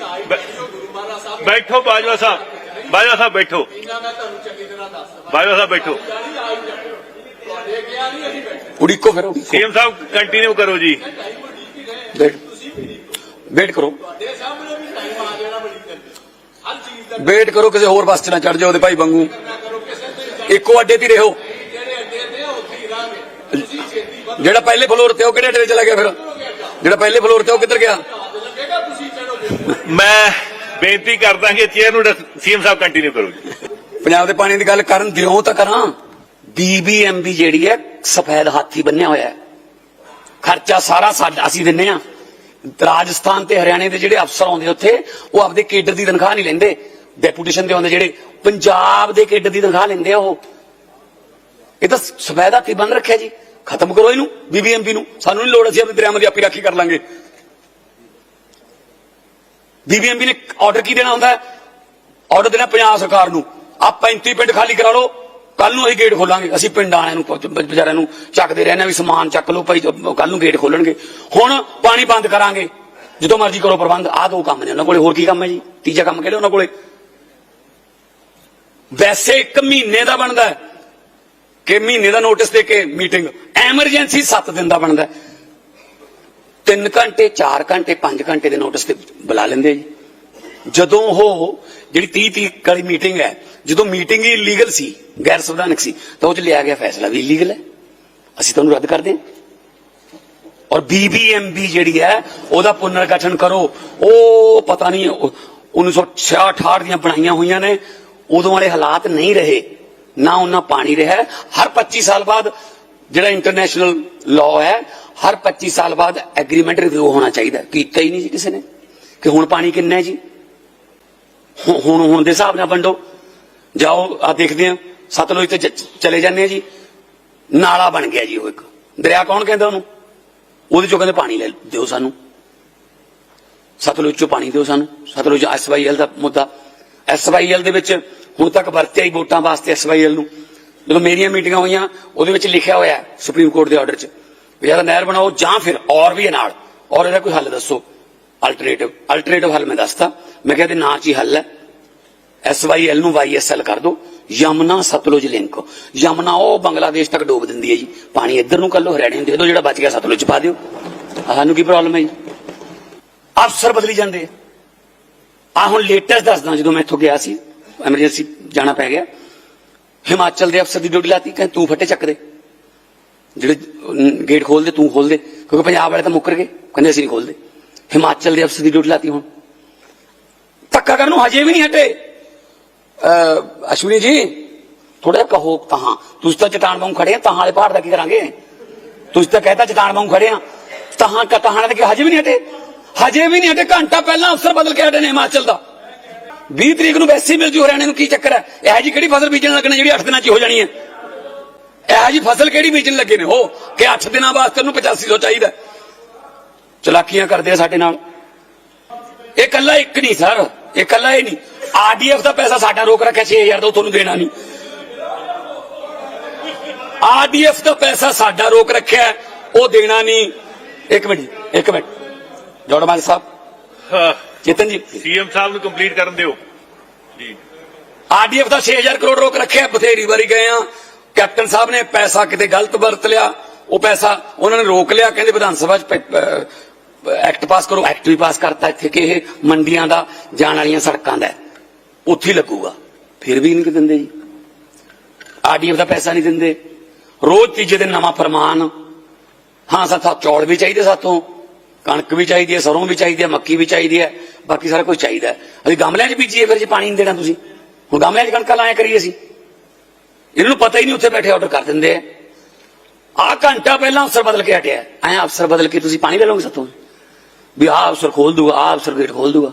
ਬੈਠੋ ਬਾਜਵਾ ਸਾਹਿਬ। ਬਾਜਵਾ ਸਾਹਿਬ ਬੈਠੋ। ਇਹਨਾਂ ਮੈਂ ਤੁਹਾਨੂੰ ਚੰਗੀ ਤਰ੍ਹਾਂ ਦੱਸ ਦਵਾਂ ਬਾਜਵਾ ਸਾਹਿਬ ਬੈਠੋ। ਉਡੀਕੋ ਫਿਰ ਸੀਐਮ ਸਾਹਿਬ ਕੰਟੀਨਿਊ ਕਰੋ ਜੀ। ਵੇਟ ਤੁਸੀਂ ਵੀ ਨਹੀਂ ਵੇਟ ਕਰੋ। ਤੁਹਾਡੇ ਸਾਹਮਣੇ ਵੀ ਟਾਈਮ ਆ ਜਾਣਾ ਬੜੀ ਜਲਦੀ ਹਰ ਚੀਜ਼ ਦਾ ਵੇਟ ਕਰੋ ਕਿਸੇ ਹੋਰ ਬੱਸ 'ਚ ਨਾ ਚੜ ਜਾਓ ਉਹਦੇ ਭਾਈ ਵਾਂਗੂ। ਇੱਕੋ ਅੱਡੇ ਤੇ ਰਹੋ। ਜਿਹੜੇ ਪਹਿਲੇ ਫਲੋਰ ਤੇ ਉਹ ਕਿਹੜੇ ਅੱਡੇ ਤੇ ਚਲਾ ਗਿਆ ਫਿਰ? ਜਿਹੜਾ ਪਹਿਲੇ ਫਲੋਰ ਤੇ ਉਹ ਕਿੱਧਰ ਗਿਆ ਲੱਗੇਗਾ ਤੁਸੀਂ ਚੜੋ ਫਿਰ ਮੈਂ ਬੇਨਤੀ ਕਰਦਾ ਕਿ ਚੇਅਰ ਨੂੰ ਸੀਐਮ ਸਾਹਿਬ ਕੰਟੀਨਿਊ ਕਰੋ ਪੰਜਾਬ ਦੇ ਪਾਣੀ ਦੀ ਗੱਲ ਕਰਨ ਦਿਓ ਤਾਂ ਕਰਾਂ। ਬੀਬੀਐਮਬੀ ਜਿਹੜੀ ਹੈ, ਸਫੈਦ ਹਾਥੀ ਬੰਨਿਆ ਹੋਇਆ ਹੈ। ਖਰਚਾ ਸਾਰਾ ਸਾਡਾ ਅਸੀਂ ਦਿੰਨੇ ਆ। ਰਾਜਸਥਾਨ ਤੇ ਹਰਿਆਣੇ ਦੇ ਜਿਹੜੇ ਅਫਸਰ ਆਉਂਦੇ ਉੱਥੇ, ਉਹ ਆਪਦੇ ਕੇਡਰ ਦੀ ਤਨਖਾਹ ਨਹੀਂ ਲੈਂਦੇ। ਡੈਪੂਟੇਸ਼ਨ ਦੇ ਆਉਂਦੇ ਜਿਹੜੇ ਪੰਜਾਬ ਦੇ ਕੇਡਰ ਦੀ ਤਨਖਾਹ ਲੈਂਦੇ ਆ ਉਹ। ਇਹ ਤਾਂ ਸਫੈਦ ਹਾਥੀ ਬੰਨ ਰੱਖਿਆ ਜੀ। ਖਤਮ ਕਰੋ ਇਹਨੂੰ ਬੀਬੀਐਮਬੀ ਨੂੰ। ਸਾਨੂੰ ਨਹੀਂ ਲੋੜ, ਅਸੀਂ ਆਪਣੇ ਦਰਿਆਵਾਂ ਦੀ ਆਪੀ ਰਾਖੀ ਕਰ ਲਾਂਗੇ। ਬੀਬੀਐਮਬੀ ਨੇ ਆਰਡਰ ਕੀ ਦੇਣਾ ਹੁੰਦਾ ਹੈ? ਆਰਡਰ ਦੇਣਾ ਪੰਜਾਬ ਸਰਕਾਰ ਨੂੰ। ਆ 35 ਪਿੰਡ ਖਾਲੀ ਕਰਾ ਲਓ। ਕੱਲ ਨੂੰ ਅਸੀਂ ਗੇਟ ਖੋਲਾਂਗੇ। ਅਸੀਂ ਪਿੰਡ ਵਾਲਿਆਂ ਨੂੰ ਪ- ਵਿਚਾਰਿਆਂ ਨੂੰ ਚੱਕਦੇ ਰਹਿੰਦੇ ਹਾਂ ਵੀ ਸਮਾਨ ਚੱਕ ਲਓ ਭਾਈ ਕੱਲ ਨੂੰ ਗੇਟ ਖੋਲਣਗੇ। ਹੁਣ ਪਾਣੀ ਬੰਦ ਕਰਾਂਗੇ। ਜਦੋਂ ਮਰਜ਼ੀ ਕਰੋ ਪ੍ਰਬੰਧ। ਆਹ ਦੋ ਕੰਮ ਨੇ ਉਹਨਾਂ ਕੋਲੇ। ਹੋਰ ਕੀ ਕੰਮ ਹੈ ਜੀ? ਤੀਜਾ ਕੰਮ ਕਿਹੜਾ ਉਹਨਾਂ ਕੋਲੇ? ਵੈਸੇ ਇੱਕ ਮਹੀਨੇ ਦਾ ਬਣਦਾ ਕਿ ਮਹੀਨੇ ਦਾ ਨੋਟਿਸ ਦੇ ਕੇ ਮੀਟਿੰਗ ਐਮਰਜੈਂਸੀ 7 ਦਿਨ ਦਾ ਬਣਦਾ 3 ਘੰਟੇ 4 ਘੰਟੇ 5 ਘੰਟੇ ਦੇ ਨੋਟਿਸ ਤੇ ਬੁਲਾ ਲੈਂਦੇ ਜੀ। ਜਦੋਂ ਉਹ ਜਿਹੜੀ 30 30 ਵਾਲੀ ਮੀਟਿੰਗ ਹੈ, ਜਦੋਂ ਮੀਟਿੰਗ ਹੀ ਇਲੀਗਲ ਸੀ ਗੈਰ ਸੰਵਿਧਾਨਕ ਸੀ, ਤਾਂ ਉਹ ਚ ਲਿਆ ਗਿਆ ਫੈਸਲਾ ਵੀ ਇਲੀਗਲ ਹੈ। ਅਸੀਂ ਤੁਹਾਨੂੰ ਰੱਦ ਕਰਦੇ ਹਾਂ। ਔਰ ਬੀਬੀਐਮਬੀ ਜਿਹੜੀ ਹੈ, ਉਹਦਾ ਪੁਨਰਗਠਨ ਕਰੋ। ਉਹ ਪਤਾ ਨਹੀਂ ਉਹ 1968 ਦੀਆਂ ਬਣਾਈਆਂ ਹੋਈਆਂ ਨੇ ਉਦੋਂ ਵਾਲੇ ਹਾਲਾਤ ਨਹੀਂ ਰਹੇ ਨਾ ਉਹਨਾਂ ਪਾਣੀ ਰਿਹਾ ਹਰ 25 ਸਾਲ ਬਾਅਦ ਜਿਹੜਾ ਇੰਟਰਨੈਸ਼ਨਲ ਲਾਅ ਹੈ ਹਰ 25 ਸਾਲ ਬਾਅਦ ਐਗਰੀਮੈਂਟ ਰਿਵਿਊ ਹੋਣਾ ਚਾਹੀਦਾ ਕੀਤਾ ਹੀ ਨਹੀਂ ਜੀ ਕਿਸੇ ਨੇ। ਕਿ ਹੁਣ ਪਾਣੀ ਕਿੰਨਾ ਹੈ ਜੀ? ਹੁਣ ਹੁਣ ਦੇ ਹਿਸਾਬ ਨਾਲ ਵੰਡੋ। ਜਾਓ ਆ ਦੇਖਦੇ ਆ ਸਤਲੁਜ ਤੇ ਚਲੇ ਜਾਂਦੇ ਆ ਜੀ। ਨਾਲਾ ਬਣ ਗਿਆ ਜੀ ਉਹ ਇੱਕ। ਦਰਿਆ ਕੌਣ ਕਹਿੰਦਾ ਉਹਨੂੰ? ਉਹਦੇ ਚੋਂ ਕਹਿੰਦੇ ਪਾਣੀ ਲੈ ਦਿਓ ਸਾਨੂੰ। ਸਤਲੁਜ ਚੋਂ ਪਾਣੀ ਦਿਓ ਸਾਨੂੰ। ਸਤਲੁਜ ਐਸਵਾਈਐਲ ਦਾ ਮੁੱਦਾ। ਐਸਵਾਈਐਲ ਦੇ ਵਿੱਚ ਹੁਣ ਤੱਕ ਵਰਤਿਆ ਹੀ ਵੋਟਾਂ ਵਾਸਤੇ ਐਸਵਾਈਐਲ ਨੂੰ। ਜਦੋਂ ਮੇਰੀਆਂ ਮੀਟਿੰਗਾਂ ਹੋਈਆਂ, ਉਹਦੇ ਵਿੱਚ ਲਿਖਿਆ ਹੋਇਆ ਸੁਪਰੀਮ ਕੋਰਟ ਦੇ ਆਰਡਰ 'ਚ। ਵੀ ਯਾਰ ਨਹਿਰ ਬਣਾਓ ਜਾਂ ਫਿਰ ਔਰ ਵੀ ਇਹ ਨਾਲ ਔਰ ਇਹਦਾ ਕੋਈ ਹੱਲ ਦੱਸੋ? ਅਲਟਰਨੇਟਿਵ ਅਲਟਰਨੇਟਿਵ ਹੱਲ ਮੈਂ ਦੱਸਦਾ ਮੈਂ ਕਿਹਾ ਤੇ ਨਾਂ 'ਚ ਹੀ ਹੱਲ ਹੈ। ਐਸਵਾਈਐਲ ਨੂੰ ਵਾਈਐਸਐਲ ਕਰ ਦਿਓ। ਯਮਨਾ ਸਤਲੁਜ ਲਿੰਕ। ਯਮਨਾ ਉਹ ਬੰਗਲਾਦੇਸ਼ ਤੱਕ ਡੋਬ ਦਿੰਦੀ ਹੈ ਜੀ। ਪਾਣੀ ਇੱਧਰ ਨੂੰ ਕੱਲੋ ਹਰਿਆਣੇ ਨੂੰ ਦੇ ਦਿਓ, ਜਿਹੜਾ ਬਚ ਗਿਆ ਸਤਲੁਜ ਪਾ ਦਿਓ। ਸਾਨੂੰ ਕੀ ਪ੍ਰੋਬਲਮ ਹੈ ਜੀ? ਅਫਸਰ ਬਦਲੀ ਜਾਂਦੇ ਆ। ਹੁਣ ਲੇਟੈਸਟ ਦੱਸਦਾ ਜਦੋਂ ਮੈਂ ਇੱਥੋਂ ਗਿਆ ਸੀ। ਐਮਰਜੈਂਸੀ ਜਾਣਾ ਪੈ ਗਿਆ। ਹਿਮਾਚਲ ਦੇ ਅਫਸਰ ਦੀ ਡਿਊਟੀ ਲਾਤੀ। ਕਹਿੰਦੇ ਤੂੰ ਫੱਟੇ ਚੱਕ ਦੇ। ਜਿਹੜੇ ਗੇਟ ਖੋਲ ਦੇ ਤੂੰ ਖੋਲ ਦੇ ਕਿਉਂਕਿ ਪੰਜਾਬ ਵਾਲੇ ਤਾਂ ਮੁੱਕਰ ਗਏ। ਕਹਿੰਦੇ ਅਸੀਂ ਨਹੀਂ ਖੋਲਦੇ। ਹਿਮਾਚਲ ਦੇ ਅਫਸਰ ਦੀ ਡਿਊਟੀ ਲਾਤੀ ਹੁਣ। ਧੱਕਾ ਕਰਨ ਨੂੰ ਹਜੇ ਵੀ ਨਹੀਂ ਹਟੇ। ਅਸ਼ਵਨੀ ਜੀ ਥੋੜਾ ਜਿਹਾ ਕਹੋ ਤਹਾਂ ਤੁਸੀਂ ਤਾਂ ਚਟਾਨ ਵਾਂਗ ਖੜੇ ਆ, ਤਾਂ ਵਾਲੇ ਪਹਾੜ ਦਾ ਕੀ ਕਰਾਂਗੇ? ਤੁਸੀਂ ਤਾਂ ਕਹਿਤਾ ਚਟਾਨ ਵਾਂਗ ਖੜੇ ਆ। ਤਾਂ ਕਤਾਹਾਂ ਦੇ ਹਜੇ ਵੀ ਨਹੀਂ ਹਟੇ? ਹਜੇ ਵੀ ਨਹੀਂ ਹਟੇ। ਘੰਟਾ ਪਹਿਲਾਂ ਅਫਸਰ ਬਦਲ ਕੇ ਹਟੇ ਨੇ ਹਿਮਾਚਲ ਦਾ। 20 ਤਰੀਕ ਨੂੰ ਵੈਸੇ ਮਿਲ ਜੂ ਹਰਿਆਣੇ ਨੂੰ। ਕੀ ਚੱਕਰ ਹੈ? ਇਹ ਜੀ ਕਿਹੜੀ ਫਸਲ ਬੀਜਣ ਲੱਗਣੀ ਜਿਹੜੀ 8 ਦਿਨਾਂ ਚ ਹੋ ਜਾਣੀ ਹੈ? ਇਹ ਜੀ ਫਸਲ ਕਿਹੜੀ ਬੀਜਣ ਲੱਗੇ ਨੇ? ਉਹ ਕਿ 8 ਦਿਨਾਂ ਵਾਸਤੇ ਉਹਨੂੰ 8500 ਚਾਹੀਦਾ ਹੈ। ਚਲਾਕੀਆਂ ਕਰਦੇ ਆ ਸਾਡੇ ਨਾਲ। ਇਹ ਕੱਲਾ ਇੱਕ ਨਹੀਂ ਸਰ। ਇਹ ਕੱਲਾ ਹੀ ਨਹੀਂ। ਆਰਡੀਐਫ ਦਾ ਪੈਸਾ ਸਾਡਾ ਰੋਕ ਰੱਖਿਆ 6000 ਦਾ ਤੁਹਾਨੂੰ ਦੇਣਾ ਨਹੀਂ। ਆਰਡੀਐਫ ਦਾ ਪੈਸਾ ਸਾਡਾ ਰੋਕ ਰੱਖਿਆ ਹੈ, ਉਹ ਦੇਣਾ ਨਹੀਂ। ਇੱਕ ਮਿੰਟ ਇੱਕ ਮਿੰਟ। ਜੋੜਮਾਲ ਸਾਹਿਬ। ਚੇਤਨ ਜੀ। ਸੀਐਮ ਸਾਹਿਬ ਨੂੰ ਕੰਪਲੀਟ ਕਰਨ ਦਿਓ। ਜੀ। ਆਰਡੀਐਫ ਦਾ 6000 ਕਰੋੜ ਰੋਕ ਰੱਖਿਆ ਬਥੇਰੀ ਵਾਰੀ ਗਏ ਆ। ਕੈਪਟਨ ਸਾਹਿਬ ਨੇ ਪੈਸਾ ਕਿਤੇ ਗਲਤ ਵਰਤ ਲਿਆ, ਉਹ ਪੈਸਾ ਉਹਨਾਂ ਨੇ ਰੋਕ ਲਿਆ, ਕਹਿੰਦੇ ਵਿਧਾਨ ਸਭਾ ਚ ਐਕਟ ਪਾਸ ਕਰੋ, ਐਕਟ ਵੀ ਪਾਸ ਕਰਤਾ ਇੱਥੇ ਕਿ ਇਹ ਮੰਡੀਆਂ ਦਾ, ਜਾਣ ਵਾਲੀਆਂ ਸੜਕਾਂ ਦਾ ਉੱਥੇ ਲੱਗੂਗਾ, ਫਿਰ ਵੀ ਨਹੀਂ ਦਿੰਦੇ ਜੀ। ਆਰਡੀਐਫ ਦਾ ਪੈਸਾ ਨਹੀਂ ਦਿੰਦੇ। ਰੋਜ਼ ਤੀਜੇ ਦਿਨ ਨਵਾਂ ਫਰਮਾਨ, ਹਾਂ ਸਾਥਾ ਚੌਲ ਵੀ ਚਾਹੀਦੇ ਸਾਥੋਂ, ਕਣਕ ਵੀ ਚਾਹੀਦੀ ਹੈ, ਸਰੋਂ ਵੀ ਚਾਹੀਦੀ ਹੈ, ਮੱਕੀ ਵੀ ਚਾਹੀਦੀ ਹੈ, ਬਾਕੀ ਸਾਰਾ ਕੁਝ ਚਾਹੀਦਾ ਅਸੀਂ ਗਮਲਿਆਂ 'ਚ ਬੀਜੀਏ, ਫਿਰ ਜੇ ਪਾਣੀ ਨਹੀਂ ਦੇਣਾ ਤੁਸੀਂ। ਹੁਣ ਗਮਲਿਆਂ 'ਚ ਕਣਕਾਂ ਲਾਇਆ ਕਰੀਏ ਅਸੀਂ। ਇਹਨਾਂ ਨੂੰ ਪਤਾ ਹੀ ਨਹੀਂ ਉੱਥੇ ਬੈਠੇ ਆਰਡਰ ਕਰ ਦਿੰਦੇ ਆ ਆ ਘੰਟਾ ਪਹਿਲਾਂ ਅਫਸਰ ਬਦਲ ਕੇ ਹਟਿਆ ਐ ਅਫਸਰ ਬਦਲ ਕੇ ਤੁਸੀਂ ਪਾਣੀ ਲੈ ਲਓਗੇ ਸਾਥੋਂ ਵੀ ਆਹ ਅਫਸਰ ਖੋਲ ਦੂਗਾ ਆਹ ਅਫਸਰ ਗੇਟ ਖੋਲ ਦੂਗਾ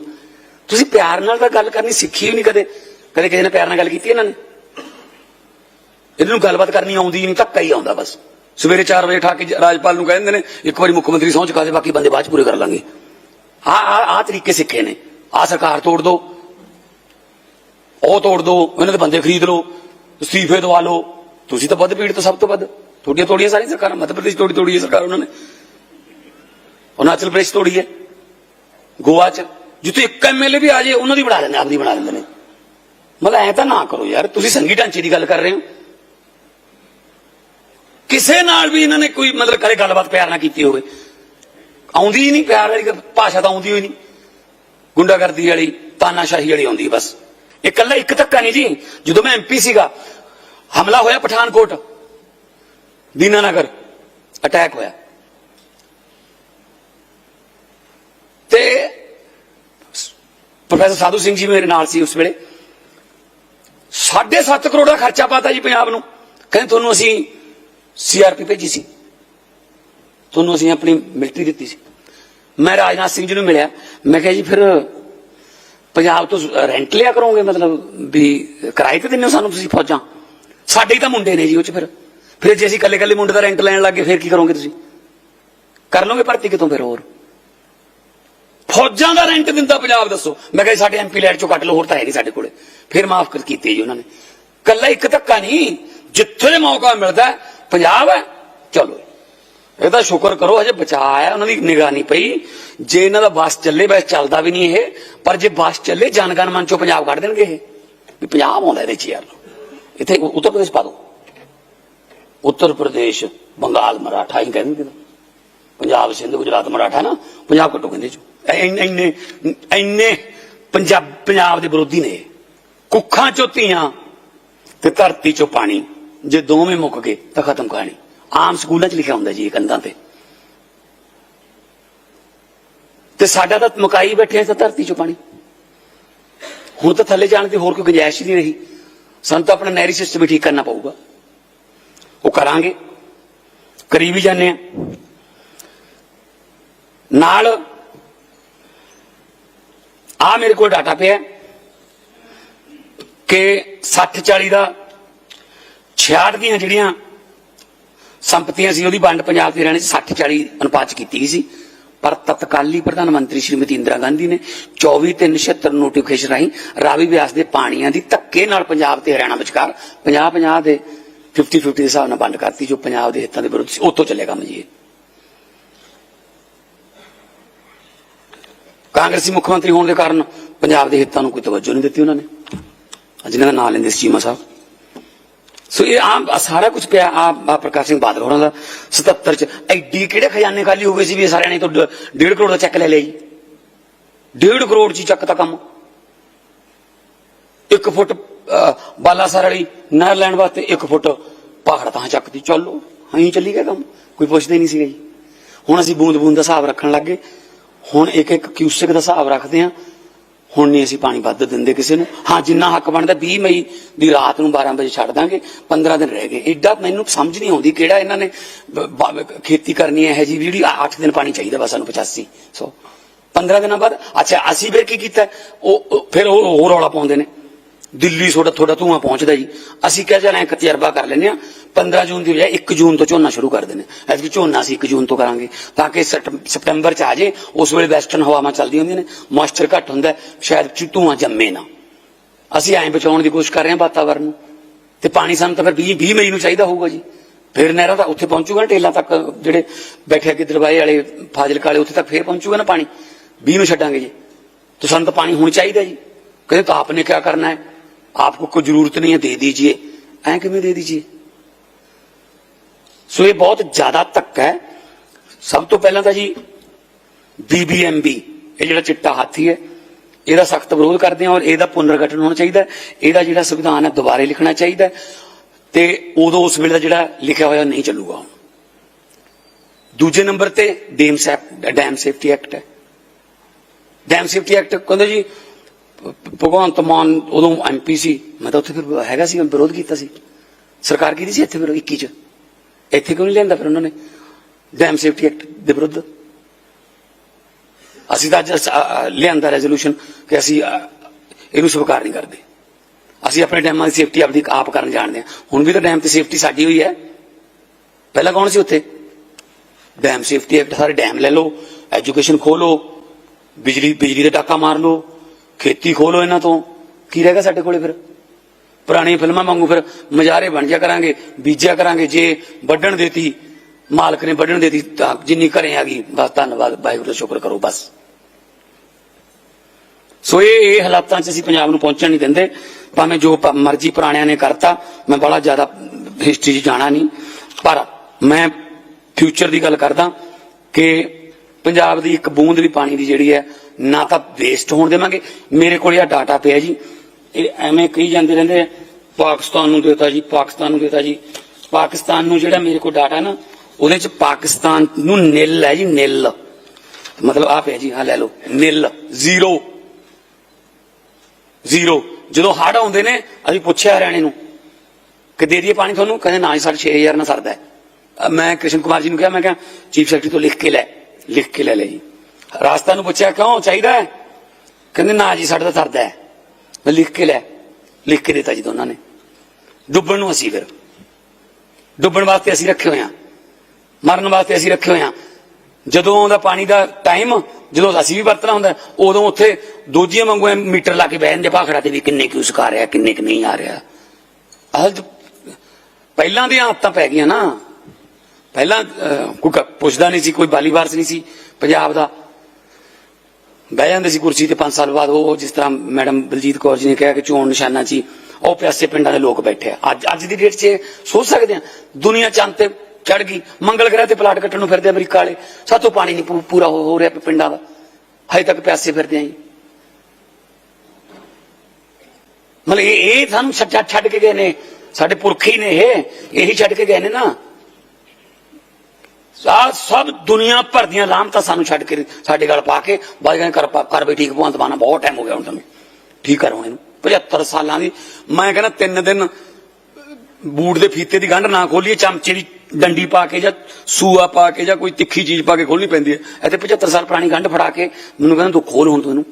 ਤੁਸੀਂ ਪਿਆਰ ਨਾਲ ਤਾਂ ਗੱਲ ਕਰਨੀ ਸਿੱਖੀ ਹੀ ਨਹੀਂ ਕਦੇ ਕਦੇ ਕਿਸੇ ਨੇ ਪਿਆਰ ਨਾਲ ਗੱਲ ਕੀਤੀ ਇਹਨਾਂ ਨੇ ਇਹਨਾਂ ਨੂੰ ਗੱਲਬਾਤ ਕਰਨੀ ਆਉਂਦੀ ਹੀ ਨਹੀਂ ਧੱਕਾ ਹੀ ਆਉਂਦਾ ਬਸ ਸਵੇਰੇ 4 ਵਜੇ ਠਾ ਕੇ ਜ- ਰਾਜਪਾਲ ਨੂੰ ਕਹਿੰਦੇ ਨੇ ਇੱਕ ਵਾਰੀ ਮੁੱਖ ਮੰਤਰੀ ਸਹੁੰ ਚੁਕਾ ਦੇ ਬਾਕੀ ਬੰਦੇ ਬਾਅਦ ਚ ਪੂਰੇ ਕਰ ਲਾਂਗੇ ਆ ਆ ਆ ਤਰੀਕੇ ਸਿੱਖੇ ਨੇ ਆ ਸਰਕਾਰ ਤੋੜ ਦੋ ਉਹ ਤੋੜ ਦੋ ਇਹਨਾਂ ਦੇ ਬੰਦੇ ਖਰੀਦ ਲਓ ਅਸਤੀਫੇ ਦਵਾ ਲਓ ਤੁਸੀਂ ਤਾਂ ਵੱਧ ਪੀੜਤ ਸਭ ਤੋਂ ਵੱਧ ਤੁਹਾਡੀਆਂ ਤੋੜੀਆਂ ਸਾਰੀਆਂ ਸਰਕਾਰਾਂ ਮੱਧ ਪ੍ਰਦੇਸ਼ ਤੋੜੀ ਤੋੜੀ ਹੈ ਸਰਕਾਰ ਉਹਨਾਂ ਨੇ ਅਰੁਣਾਚਲ ਪ੍ਰਦੇਸ਼ ਤੋੜੀ ਹੈ ਗੋਆ ਚ ਜਿੱਥੇ ਇੱਕ ਐਮਐਲਏ ਵੀ ਆ ਜਾਏ ਉਹਨਾਂ ਦੀ ਬਣਾ ਲੈਂਦੇ ਆਪਦੀ ਬਣਾ ਲੈਂਦੇ ਨੇ ਮਤਲਬ ਐ ਤਾਂ ਨਾ ਕਰੋ ਯਾਰ ਤੁਸੀਂ ਸੰਗੀ ਢਾਂਚੇ ਦੀ ਗੱਲ ਕਰ ਰਹੇ ਹੋ ਕਿਸੇ ਨਾਲ ਵੀ ਇਹਨਾਂ ਨੇ ਕੋਈ ਮਤਲਬ ਕਦੇ ਗੱਲਬਾਤ ਪਿਆਰ ਨਾਲ ਕੀਤੀ ਹੋਵੇ ਆਉਂਦੀ ਹੀ ਨਹੀਂ ਪਿਆਰ ਵਾਲੀ ਗੱਲ- ਭਾਸ਼ਾ ਤਾਂ ਆਉਂਦੀ ਹੋਈ ਨਹੀਂ ਗੁੰਡਾਗਰਦੀ ਵਾਲੀ ਤਾਨਾਸ਼ਾਹੀ ਵਾਲੀ ਆਉਂਦੀ ਬਸ ਇਹ ਇਕੱਲਾ ਇੱਕ ਧੱਕਾ ਨਹੀਂ ਜੀ। ਜਦੋਂ ਮੈਂ ਐਮਪੀ ਸੀਗਾ, ਹਮਲਾ ਹੋਇਆ ਪਠਾਨਕੋਟ। ਦੀਨਾਨਗਰ ਅਟੈਕ ਹੋਇਆ। ਤੇ ਪ੍ਰੋਫੈਸਰ ਸਾਧੂ ਸਿੰਘ ਜੀ ਮੇਰੇ ਨਾਲ ਸੀ ਉਸ ਵੇਲੇ। 7.5 ਕਰੋੜ ਦਾ ਖਰਚਾ ਪਾਤਾ ਜੀ ਪੰਜਾਬ ਨੂੰ। ਕਹਿੰਦੇ ਤੁਹਾਨੂੰ ਅਸੀਂ ਸੀਆਰਪੀ ਭੇਜੀ ਸੀ। ਤੁਹਾਨੂੰ ਅਸੀਂ ਆਪਣੀ ਮਿਲਟਰੀ ਦਿੱਤੀ ਸੀ। ਮੈਂ ਰਾਜਨਾਥ ਸਿੰਘ ਜੀ ਨੂੰ ਮਿਲਿਆ। ਮੈਂ ਕਿਹਾ ਜੀ ਫਿਰ ਪੰਜਾਬ ਤੋਂ ਰੈਂਟ ਲਿਆ ਕਰੋਗੇ ਮਤਲਬ ਵੀ ਕਿਰਾਏ ਤੇ ਦਿੰਦੇ ਹੋ ਸਾਨੂੰ ਤੁਸੀਂ ਫੌਜਾਂ ਸਾਡੇ ਹੀ ਤਾਂ ਮੁੰਡੇ ਨੇ ਜੀ ਉਹ ਚ ਫਿਰ। ਫਿਰ ਜੇ ਅਸੀਂ ਕੱਲੇ ਕੱਲੇ ਮੁੰਡੇ ਦਾ ਰੈਂਟ ਲੈਣ ਲੱਗੇ ਫਿਰ ਕੀ ਕਰੋਗੇ ਤੁਸੀਂ? ਕਰ ਲਓਗੇ ਭਰਤੀ ਕਿਤੋਂ ਫਿਰ ਹੋਰ? ਫੌਜਾਂ ਦਾ ਰੈਂਟ ਦਿੰਦਾ ਪੰਜਾਬ ਦੱਸੋ। ਮੈਂ ਕਿਹਾ ਜੀ ਸਾਡੇ ਐਮਪੀ ਲੈਟ ਚੋਂ ਕੱਟ ਲਓ ਹੋਰ ਤਾਂ ਹੈ ਨਹੀਂ ਸਾਡੇ ਕੋਲੇ। ਫਿਰ ਮਾਫ ਕਰ ਕੀਤੇ ਜੀ ਉਹਨਾਂ ਨੇ। ਕੱਲਾ ਇੱਕ ਧੱਕਾ ਨਹੀਂ ਜਿੱਥੇ ਮੌਕਾ ਮਿਲਦਾ ਹੈ, ਪੰਜਾਬ ਹੈ। ਚਲੋ ਇਹਦਾ ਸ਼ੁਕਰ ਕਰੋ, ਹਜੇ ਬਚਾ ਬਚਾਇਆ ਉਹਨਾਂ ਦੀ ਨਿਗਾਹ ਨਹੀਂ ਪਈ। ਜੇ ਇਹਨਾਂ ਦਾ ਬੱਸ ਚੱਲੇ ਵੈਸੇ ਚੱਲਦਾ ਵੀ ਨਹੀਂ ਇਹ, ਪਰ ਜੇ ਬੱਸ ਚੱਲੇ, ਜਨਗਣ ਮਨ ਚੋਂ ਪੰਜਾਬ ਕੱਢ ਦੇਣਗੇ ਇਹ। ਵੀ ਪੰਜਾਬ ਆਉਂਦਾ ਇਹਦੇ ਚ ਯਾਰ। ਇੱਥੇ ਉੱਤਰ ਪ੍ਰਦੇਸ਼ ਪਾ ਦੋ। ਉੱਤਰ ਪ੍ਰਦੇਸ਼, ਬੰਗਾਲ, ਮਰਾਠਾ ਹੀ ਕਹਿੰਦੇ ਨੇ। ਪੰਜਾਬ, ਸਿੰਧ, ਗੁਜਰਾਤ, ਮਰਾਠਾ ਨਾ, ਪੰਜਾਬ ਕੱਟੋ ਕਹਿੰਦੇ ਚੋ। ਇੰਨੇ ਇੰਨੇ ਇੰਨੇ ਪੰਜਾਬ ਪੰਜਾਬ ਦੇ ਵਿਰੋਧੀ ਨੇ। ਇਹ। ਕੁੱਖਾਂ ਚੋਂ ਧੀਆਂ ਤੇ ਧਰਤੀ ਚੋਂ ਪਾਣੀ। ਜੇ ਦੋਵੇਂ ਮੁੱਕ ਗਏ ਤਾਂ ਖਤਮ ਕਹਾਣੀ। ਆਮ ਸਕੂਲਾਂ 'ਚ ਲਿਖਿਆ ਹੁੰਦਾ ਜੀ ਇਹ ਕੰਧਾਂ ਤੇ। ਤੇ ਸਾਡਾ ਤਾਂ ਮਕਾਈ ਬੈਠੇ ਤਾਂ ਧਰਤੀ ਚੋਂ ਪਾਣੀ। ਹੁਣ ਤਾਂ ਥੱਲੇ ਜਾਣ ਦੀ ਹੋਰ ਕੋਈ ਗੁੰਜਾਇਸ਼ ਹੀ ਨਹੀਂ ਰਹੀ। ਸਾਨੂੰ ਤਾਂ ਆਪਣਾ ਨਹਿਰੀ ਸਿਸਟਮ ਵੀ ਠੀਕ ਕਰਨਾ ਪਊਗਾ। ਉਹ ਕਰਾਂਗੇ। ਕਰੀ ਵੀ ਜਾਂਦੇ ਆ। ਨਾਲ ਆ ਮੇਰੇ ਕੋਲ ਡਾਟਾ ਪਿਆ ਕਿ 60 40 ਦਾ 66 ਦੀਆਂ ਜਿਹੜੀਆਂ ਸੰਪਤੀਆਂ ਸੀ, ਉਹਦੀ ਵੰਡ ਪੰਜਾਬ ਤੇ ਹਰਿਆਣੇ 'ਚ 60 40 ਅਨੁਪਾਤ 'ਚ ਕੀਤੀ ਗਈ ਸੀ। ਪਰ ਤਤਕਾਲੀ ਪ੍ਰਧਾਨ ਮੰਤਰੀ ਸ਼੍ਰੀਮਤੀ ਇੰਦਰਾ ਗਾਂਧੀ ਨੇ 24 376 ਨੋਟੀਫਿਕੇਸ਼ਨ ਰਾਹੀਂ ਰਾਵੀ ਬਿਆਸ ਦੇ ਪਾਣੀਆਂ ਦੀ ਧੱਕੇ ਨਾਲ ਪੰਜਾਬ ਤੇ ਹਰਿਆਣਾ ਵਿਚਕਾਰ 50 50 ਦੇ 50 50 ਦੇ ਹਿਸਾਬ ਨਾਲ ਵੰਡ ਕਰਤੀ, ਜੋ ਪੰਜਾਬ ਦੇ ਹਿੱਤਾਂ ਦੇ ਵਿਰੁੱਧ ਸੀ, ਉੱਥੋਂ ਚੱਲੇ ਕੰਮ ਜੀ ਕਾਂਗਰਸੀ ਮੁੱਖ ਮੰਤਰੀ ਹੋਣ ਦੇ ਕਾਰਨ ਪੰਜਾਬ ਦੇ ਹਿੱਤਾਂ ਨੂੰ ਕੋਈ ਤਵੱਜੋ ਨਹੀਂ ਦਿੱਤੀ ਉਹਨਾਂ ਨੇ। ਅੱਜ ਦਾ ਨਾਂ ਲੈਂਦੇ ਸੀ ਚੀਮਾ ਸਾਹਿਬ। ਸੋ ਇਹ ਆਮ ਆਹ ਸਾਰਾ ਕੁਝ ਪਿਆ ਆ ਪ੍ਰਕਾਸ਼ ਸਿੰਘ ਬਾਦਲ ਹੋਰਾਂ ਦਾ 77 ਚ। ਐਡੀ ਕਿਹੜੇ ਖਜ਼ਾਨੇ ਖਾਲੀ ਹੋ ਗਏ ਸੀ ਵੀ ਸਾਰਿਆਂ ਨੇ ਤੋਂ 1.5 ਕਰੋੜ ਦਾ ਚੈੱਕ ਲੈ ਲਿਆ ਜੀ। 1.5 ਕਰੋੜ ਚ ਹੀ ਚੱਕ ਦਾ ਕੰਮ। ਇੱਕ ਫੁੱਟ ਅਹ, ਬਾਲਾਸਰ ਵਾਲੀ ਨਹਿਰ ਲੈਣ ਵਾਸਤੇ ਇੱਕ ਫੁੱਟ ਪਹਾੜ ਤਾਂ ਚੱਕਦੀ। ਚੱਲੋ ਅਸੀਂ ਚੱਲੀ ਗਿਆ ਕੰਮ। ਕੋਈ ਪੁੱਛਦਾ ਹੀ ਨਹੀਂ ਸੀਗਾ ਜੀ। ਹੁਣ ਅਸੀਂ ਬੂੰਦ ਬੂੰਦ ਦਾ ਹਿਸਾਬ ਰੱਖਣ ਲੱਗੇ ਹੁਣ ਇੱਕ ਇੱਕ ਕਿਊਸਿਕ ਦਾ ਹਿਸਾਬ ਰੱਖਦੇ ਆ ਹੁਣ ਨਹੀਂ ਅਸੀਂ ਪਾਣੀ ਵੱਧ ਦਿੰਦੇ ਕਿਸੇ ਨੂੰ। ਹਾਂ, ਜਿੰਨਾ ਹੱਕ ਬਣਦਾ 20 ਮਈ ਦੀ ਰਾਤ ਨੂੰ 12 ਵਜੇ ਛੱਡ ਦਾਂਗੇ 15 ਦਿਨ ਰਹਿ ਗਏ। ਏਡਾ ਮੈਨੂੰ ਸਮਝ ਨਹੀਂ ਆਉਂਦੀ ਕਿਹੜਾ ਇਹਨਾਂ ਨੇ ਖੇਤੀ ਕਰਨੀ ਹੈ ਜੀ ਜਿਹੜੀ 8 ਦਿਨ ਪਾਣੀ ਚਾਹੀਦਾ ਵਾ ਸਾਨੂੰ 85 ਸੋ 15 ਦਿਨਾਂ ਬਾਅਦ, ਅੱਛਾ, ਅਸੀਂ ਫਿਰ ਕੀ ਕੀਤਾ? ਉਹ ਫਿਰ ਉਹ ਹੋਰ ਰੌਲਾ ਪਾਉਂਦੇ ਨੇ। ਦਿੱਲੀ ਥੋੜਾ ਤੁਹਾਡਾ ਧੂਆਂ ਪਹੁੰਚਦਾ ਜੀ। ਅਸੀਂ ਕਿਹਾ ਚੱਲ ਐਂ ਇੱਕ ਤਜਰਬਾ ਕਰ ਲੈਂਦੇ ਆ 15 ਜੂਨ ਦੀ ਬਜਾਏ 1 ਜੂਨ ਤੋਂ ਝੋਨਾ ਸ਼ੁਰੂ ਕਰ ਦੇਣੇ ਐਸ ਕਿ ਝੋਨਾ ਸੀ 1 ਜੂਨ ਤੋਂ ਕਰਾਂਗੇ। ਤਾਂ ਕਿ ਸਪਟੈਂਬਰ ਚ ਆ ਜੇ, ਉਸ ਵੇਲੇ ਵੈਸਟਰਨ ਹਵਾਵਾਂ ਚੱਲਦੀਆਂ ਹੁੰਦੀਆਂ ਨੇ, ਮੌਇਸਚਰ ਘੱਟ ਹੁੰਦਾ, ਸ਼ਾਇਦ ਧੂਆਂ ਜੰਮੇ ਨਾ। ਅਸੀਂ ਐਂ ਬਚਾਉਣ ਦੀ ਕੋਸ਼ਿਸ਼ ਕਰ ਰਹੇ ਹਾਂ ਵਾਤਾਵਰਨ ਨੂੰ। ਤੇ ਪਾਣੀ ਸਾਨੂੰ ਤਾਂ ਫਿਰ 20 20 ਮਈ ਨੂੰ ਚਾਹੀਦਾ ਹੋਊਗਾ ਜੀ। ਫਿਰ ਨਹਿਰਾਂ ਤਾਂ ਉੱਥੇ ਪਹੁੰਚੂਗਾ ਟੇਲਾ ਤੱਕ ਜਿਹੜੇ ਬੈਠੇ ਅੱਗੇ ਦਰਬਾਏ ਵਾਲੇ, ਫਾਜ਼ਿਲਕਾ ਵਾਲੇ, ਉੱਥੇ ਤੱਕ ਫੇਰ ਪਹੁੰਚੂਗਾ ਨਾ ਪਾਣੀ। 20 ਨੂੰ ਛੱਡਾਂਗੇ ਜੀ। ਤੇ ਸਾਨੂੰ ਤਾਂ ਪਾਣੀ ਹੁਣ ਚਾਹੀਦਾ ਜੀ। ਕਹਿੰਦੇ ਤਾਂ ਆਪਨੇ ਕੀ ਕਰਨਾ ਹੈ? ਆਪਕੋ ਕੋਈ ਜ਼ਰੂਰਤ ਨਹੀਂ ਹੈ, ਦੇ ਦੀजिए ਐਂ ਕਿਵੇਂ ਦੇ ਦੀजिए ਸੋ ਇਹ ਬਹੁਤ ਜ਼ਿਆਦਾ ਧੱਕਾ ਹੈ। ਸਭ ਤੋਂ ਪਹਿਲਾਂ ਤਾਂ ਜੀ ਬੀਬੀਐਮਬੀ ਇਹ ਜਿਹੜਾ ਚਿੱਟਾ ਹਾਥੀ ਹੈ, ਇਹਦਾ ਸਖਤ ਵਿਰੋਧ ਕਰਦੇ ਹਾਂ ਔਰ ਇਹਦਾ ਪੁਨਰਗਠਨ ਹੋਣਾ ਚਾਹੀਦਾ ਇਹਦਾ ਜਿਹੜਾ ਸੰਵਿਧਾਨ ਹੈ ਦੁਬਾਰੇ ਲਿਖਣਾ ਚਾਹੀਦਾ ਹੈ ਤੇ ਉਦੋਂ ਉਸ ਵੇਲੇ ਦਾ ਜਿਹੜਾ ਲਿਖਿਆ ਹੋਇਆ ਨਹੀਂ ਚੱਲੂਗਾ ਹੁਣ। ਦੂਜੇ ਨੰਬਰ ਤੇ dam safe, dam safety act ਹੈ। ਡੈਮ ਸੇਫਟੀ ਐਕਟ ਕਹਿੰਦੇ ਜੀ, ਭਗਵੰਤ ਮਾਨ ਉਦੋਂ ਐਮਪੀ ਸੀ, ਮੈਂ ਤਾਂ ਉੱਥੇ ਫਿਰ ਹੈਗਾ ਸੀ, ਵਿਰੋਧ ਕੀਤਾ ਸੀ। ਸਰਕਾਰ ਕੀਤੀ ਸੀ ਇੱਥੇ ਫਿਰ 21 ਚ? ਇੱਥੇ ਕਿਉਂ ਨਹੀਂ ਲਿਆਂਦਾ ਫਿਰ ਉਹਨਾਂ ਨੇ? ਡੈਮ ਸੇਫਟੀ ਐਕਟ ਦੇ ਵਿਰੁੱਧ। ਅਸੀਂ ਤਾਂ ਅੱਜ ਲਿਆਂਦਾ ਰੈਜ਼ੋਲੂਸ਼ਨ ਕਿ ਅਸੀਂ ਇਹਨੂੰ ਸਵੀਕਾਰ ਨਹੀਂ ਕਰਦੇ। ਅਸੀਂ ਆਪਣੇ ਡੈਮਾਂ ਦੀ ਸੇਫਟੀ ਆਪਦੀ ਆਪ ਕਰਨ ਜਾਣਦੇ ਹਾਂ। ਹੁਣ ਵੀ ਤਾਂ ਡੈਮ ਤੇ ਸੇਫਟੀ ਸਾਡੀ ਹੋਈ ਹੈ। ਪਹਿਲਾਂ ਕੌਣ ਸੀ ਉੱਥੇ? ਡੈਮ ਸੇਫਟੀ ਐਕਟ ਸਾਰੇ ਡੈਮ ਲੈ ਲਓ ਐਜੂਕੇਸ਼ਨ ਖੋਲੋ, ਬਿਜਲੀ ਬਿਜਲੀ ਦੇ ਟਾਕਾ ਮਾਰ ਲਓ, ਖੇਤੀ ਖੋਲੋ ਇਹਨਾਂ ਤੋਂ। ਕੀ ਰਹੇਗਾ ਸਾਡੇ ਕੋਲੇ ਫਿਰ? ਪੁਰਾਣੀਆਂ ਫਿਲਮਾਂ ਵਾਂਗੂ ਫਿਰ ਮਜ਼ਾਰੇ ਬਣ ਜਾ ਕਰਾਂਗੇ, ਬੀਜਿਆ ਕਰਾਂਗੇ, ਜੇ ਵੱਢਣ ਦੇਤੀ, ਮਾਲਕ ਨੇ ਵੱਢਣ ਦੇਤੀ, ਤਾਂ ਜਿੰਨੀ ਘਰੇ ਆ ਗਈ ਬਸ ਧੰਨਵਾਦ, ਵਾਹਿਗੁਰੂ ਦਾ ਸ਼ੁਕਰ ਕਰੋ, ਬਸ। ਸੋ ਇਹ ਇਹ ਹਾਲਾਤਾਂ 'ਚ ਅਸੀਂ ਪੰਜਾਬ ਨੂੰ ਪਹੁੰਚਣ ਨਹੀਂ ਦਿੰਦੇ। ਭਾਵੇਂ ਜੋ ਮਰਜ਼ੀ ਪੁਰਾਣਿਆਂ ਨੇ ਕਰਤਾ, ਮੈਂ ਬੜਾ ਜ਼ਿਆਦਾ ਹਿਸਟਰੀ 'ਚ ਜਾਣਾ ਨਹੀਂ। ਪਰ ਮੈਂ ਫਿਊਚਰ ਦੀ ਗੱਲ ਕਰਦਾ ਕਿ ਪੰਜਾਬ ਦੀ ਇੱਕ ਬੂੰਦ ਵੀ ਪਾਣੀ ਦੀ ਜਿਹੜੀ ਹੈ, ਨਾ ਤਾਂ ਵੇਸਟ ਹੋਣ ਦੇਵਾਂਗੇ। ਮੇਰੇ ਕੋਲ ਇਹ ਡਾਟਾ ਪਿਆ ਜੀ। ਇਹ ਐਵੇਂ ਕਹੀ ਜਾਂਦੇ ਰਹਿੰਦੇ ਪਾਕਿਸਤਾਨ ਨੂੰ ਦੇਤਾ ਜੀ, ਪਾਕਿਸਤਾਨ ਨੂੰ ਦੇਤਾ ਜੀ। ਪਾਕਿਸਤਾਨ ਨੂੰ ਜਿਹੜਾ ਮੇਰੇ ਕੋਲ ਡਾਟਾ ਨਾ, ਉਹਦੇ 'ਚ ਪਾਕਿਸਤਾਨ ਨੂੰ ਨਿਲ ਹੈ ਜੀ, ਨਿਲ। ਮਤਲਬ ਆ ਪਿਆ ਜੀ, ਹਾਂ, ਲੈ ਲਓ, ਨਿਲ, ਜ਼ੀਰੋ। ਜ਼ੀਰੋ। ਜਦੋਂ ਹੜ ਆਉਂਦੇ ਨੇ, ਅਸੀਂ ਪੁੱਛਿਆ ਹਰਿਆਣੇ ਨੂੰ, ਕਿ ਦੇ ਦਈਏ ਪਾਣੀ ਤੁਹਾਨੂੰ? ਕਹਿੰਦੇ ਨਾ ਜੀ, ਸਾਡੇ 6000 ਨਾਲ ਸਰਦਾ ਹੈ। ਮੈਂ ਕ੍ਰਿਸ਼ਨ ਕੁਮਾਰ ਜੀ ਨੂੰ ਕਿਹਾ, ਮੈਂ ਕਿਹਾ, ਚੀਫ ਸੈਕਟਰੀ ਤੋਂ ਲਿਖ ਕੇ ਲੈ, ਲਿਖ ਕੇ ਲੈ ਲੈ ਜੀ। ਰਾਸਤਾ ਨੂੰ ਪੁੱਛਿਆ, ਕਿਉਂ ਚਾਹੀਦਾ ਕਹਿੰਦੇ ਨਾ ਜੀ, ਸਾਡਾ ਤਾਂ ਸਰਦਾ ਹੈ। ਲਿਖ ਕੇ ਲੈ, ਲਿਖ ਕੇ ਦਿੱਤਾ ਜੀ ਦੋਨਾਂ ਨੇ। ਡੁੱਬਣ ਨੂੰ ਅਸੀਂ ਫਿਰ, ਡੁੱਬਣ ਵਾਸਤੇ ਅਸੀਂ ਰੱਖੇ ਹੋਏ ਹਾਂ। ਮਰਨ ਵਾਸਤੇ ਅਸੀਂ ਰੱਖੇ ਹੋਏ ਹਾਂ। ਜਦੋਂ ਆਉਂਦਾ ਪਾਣੀ ਦਾ ਟਾਈਮ ਜਦੋਂ ਅਸੀਂ ਵੀ ਵਰਤਣਾ ਹੁੰਦਾ, ਉਦੋਂ ਉੱਥੇ ਦੂਜੀਆਂ ਵਾਂਗੂ ਮੀਟਰ ਲਾ ਕੇ ਬਹਿ ਜਾਂਦੇ ਭਾਖੜਾ ਤੇ ਵੀ ਕਿੰਨੇ ਕਿਉਂ ਆ ਰਿਹਾ, ਕਿੰਨੇ ਕਿ ਨਹੀਂ ਆ ਰਿਹਾ। ਅੱਜ ਪਹਿਲਾਂ ਦੀਆਂ ਆਦਤਾਂ ਪੈ ਗਈਆਂ ਨਾ। ਪਹਿਲਾਂ ਕੋਈ ਪੁੱਛਦਾ ਨਹੀਂ ਸੀ, ਕੋਈ ਬਾਲੀਵਾਰਸ ਨਹੀਂ ਸੀ। ਪੰਜਾਬ ਦਾ ਬਹਿ ਜਾਂਦੇ ਸੀ ਕੁਰਸੀ ਤੇ 5 ਸਾਲ ਬਾਅਦ, ਉਹ ਜਿਸ ਤਰ੍ਹਾਂ ਮੈਡਮ ਬਲਜੀਤ ਕੌਰ ਜੀ ਨੇ ਕਿਹਾ ਕਿ ਚੋਣ ਨਿਸ਼ਾਨਾ ਸੀ, ਉਹ ਪਿਆਸੇ ਪਿੰਡਾਂ ਦੇ ਲੋਕ ਬੈਠੇ ਆ। ਅੱਜ ਅੱਜ ਦੀ ਡੇਟ 'ਚ ਸੋਚ ਸਕਦੇ ਆ? ਦੁਨੀਆ ਚੰਦ ਤੇ ਚੜ ਗਈ, ਮੰਗਲ ਗ੍ਰਹਿ ਤੇ ਪਲਾਟ ਕੱਟਣ ਨੂੰ ਫਿਰਦੇ ਅਮਰੀਕਾ ਵਾਲੇ, ਸਾਤੋਂ ਪਾਣੀ ਨਹੀਂ ਪੂਰਾ ਹੋ ਹੋ ਰਿਹਾ ਪਿੰਡਾਂ ਦਾ। ਹਜੇ ਤੱਕ ਪਿਆਸੇ ਫਿਰਦੇ ਆ ਜੀ। ਮਤਲਬ ਇਹ ਇਹ ਸਾਨੂੰ ਸੱਚਾ ਛੱਡ ਕੇ ਗਏ ਨੇ, ਸਾਡੇ ਪੁਰਖੀ ਨੇ ਇਹ, ਇਹੀ ਛੱਡ ਕੇ ਗਏ ਨੇ ਨਾ। ਸਾ ਸਭ ਦੁਨੀਆ ਭਰ ਦੀਆਂ ਲਾਮਤਾਂ ਸਾਨੂੰ ਛੱਡ ਕੇ ਸਾਡੇ ਗੱਲ ਪਾ ਕੇ ਬਾਜਗਾਂ ਕਰ ਕਰ ਬਈ ਭਗਵੰਤ ਮਾਨਾ ਬਹੁਤ ਟਾਈਮ ਹੋ ਗਿਆ ਹੁਣ ਤੁਹਾਨੂੰ ਠੀਕ ਕਰ ਹੁਣ ਇਹਨੂੰ 75 ਸਾਲਾਂ ਦੀ। ਮੈਂ ਕਹਿੰਦਾ ਤਿੰਨ ਦਿਨ ਬੂਟ ਦੇ ਫੀਤੇ ਦੀ ਗੰਢ ਨਾ ਖੋਲੀਏ, ਚਮਚੇ ਦੀ ਡੰਡੀ ਪਾ ਕੇ ਜਾਂ ਸੂਆ ਪਾ ਕੇ ਜਾਂ ਕੋਈ ਤਿੱਖੀ ਚੀਜ਼ ਪਾ ਕੇ ਖੋਲਣੀ ਪੈਂਦੀ ਹੈ। ਇੱਥੇ 75 ਸਾਲ ਪੁਰਾਣੀ ਗੰਢ ਫੜਾ ਕੇ ਮੈਨੂੰ ਕਹਿੰਦਾ ਤੂੰ ਖੋਲ ਹੁਣ ਤੂੰ ਇਹਨੂੰ।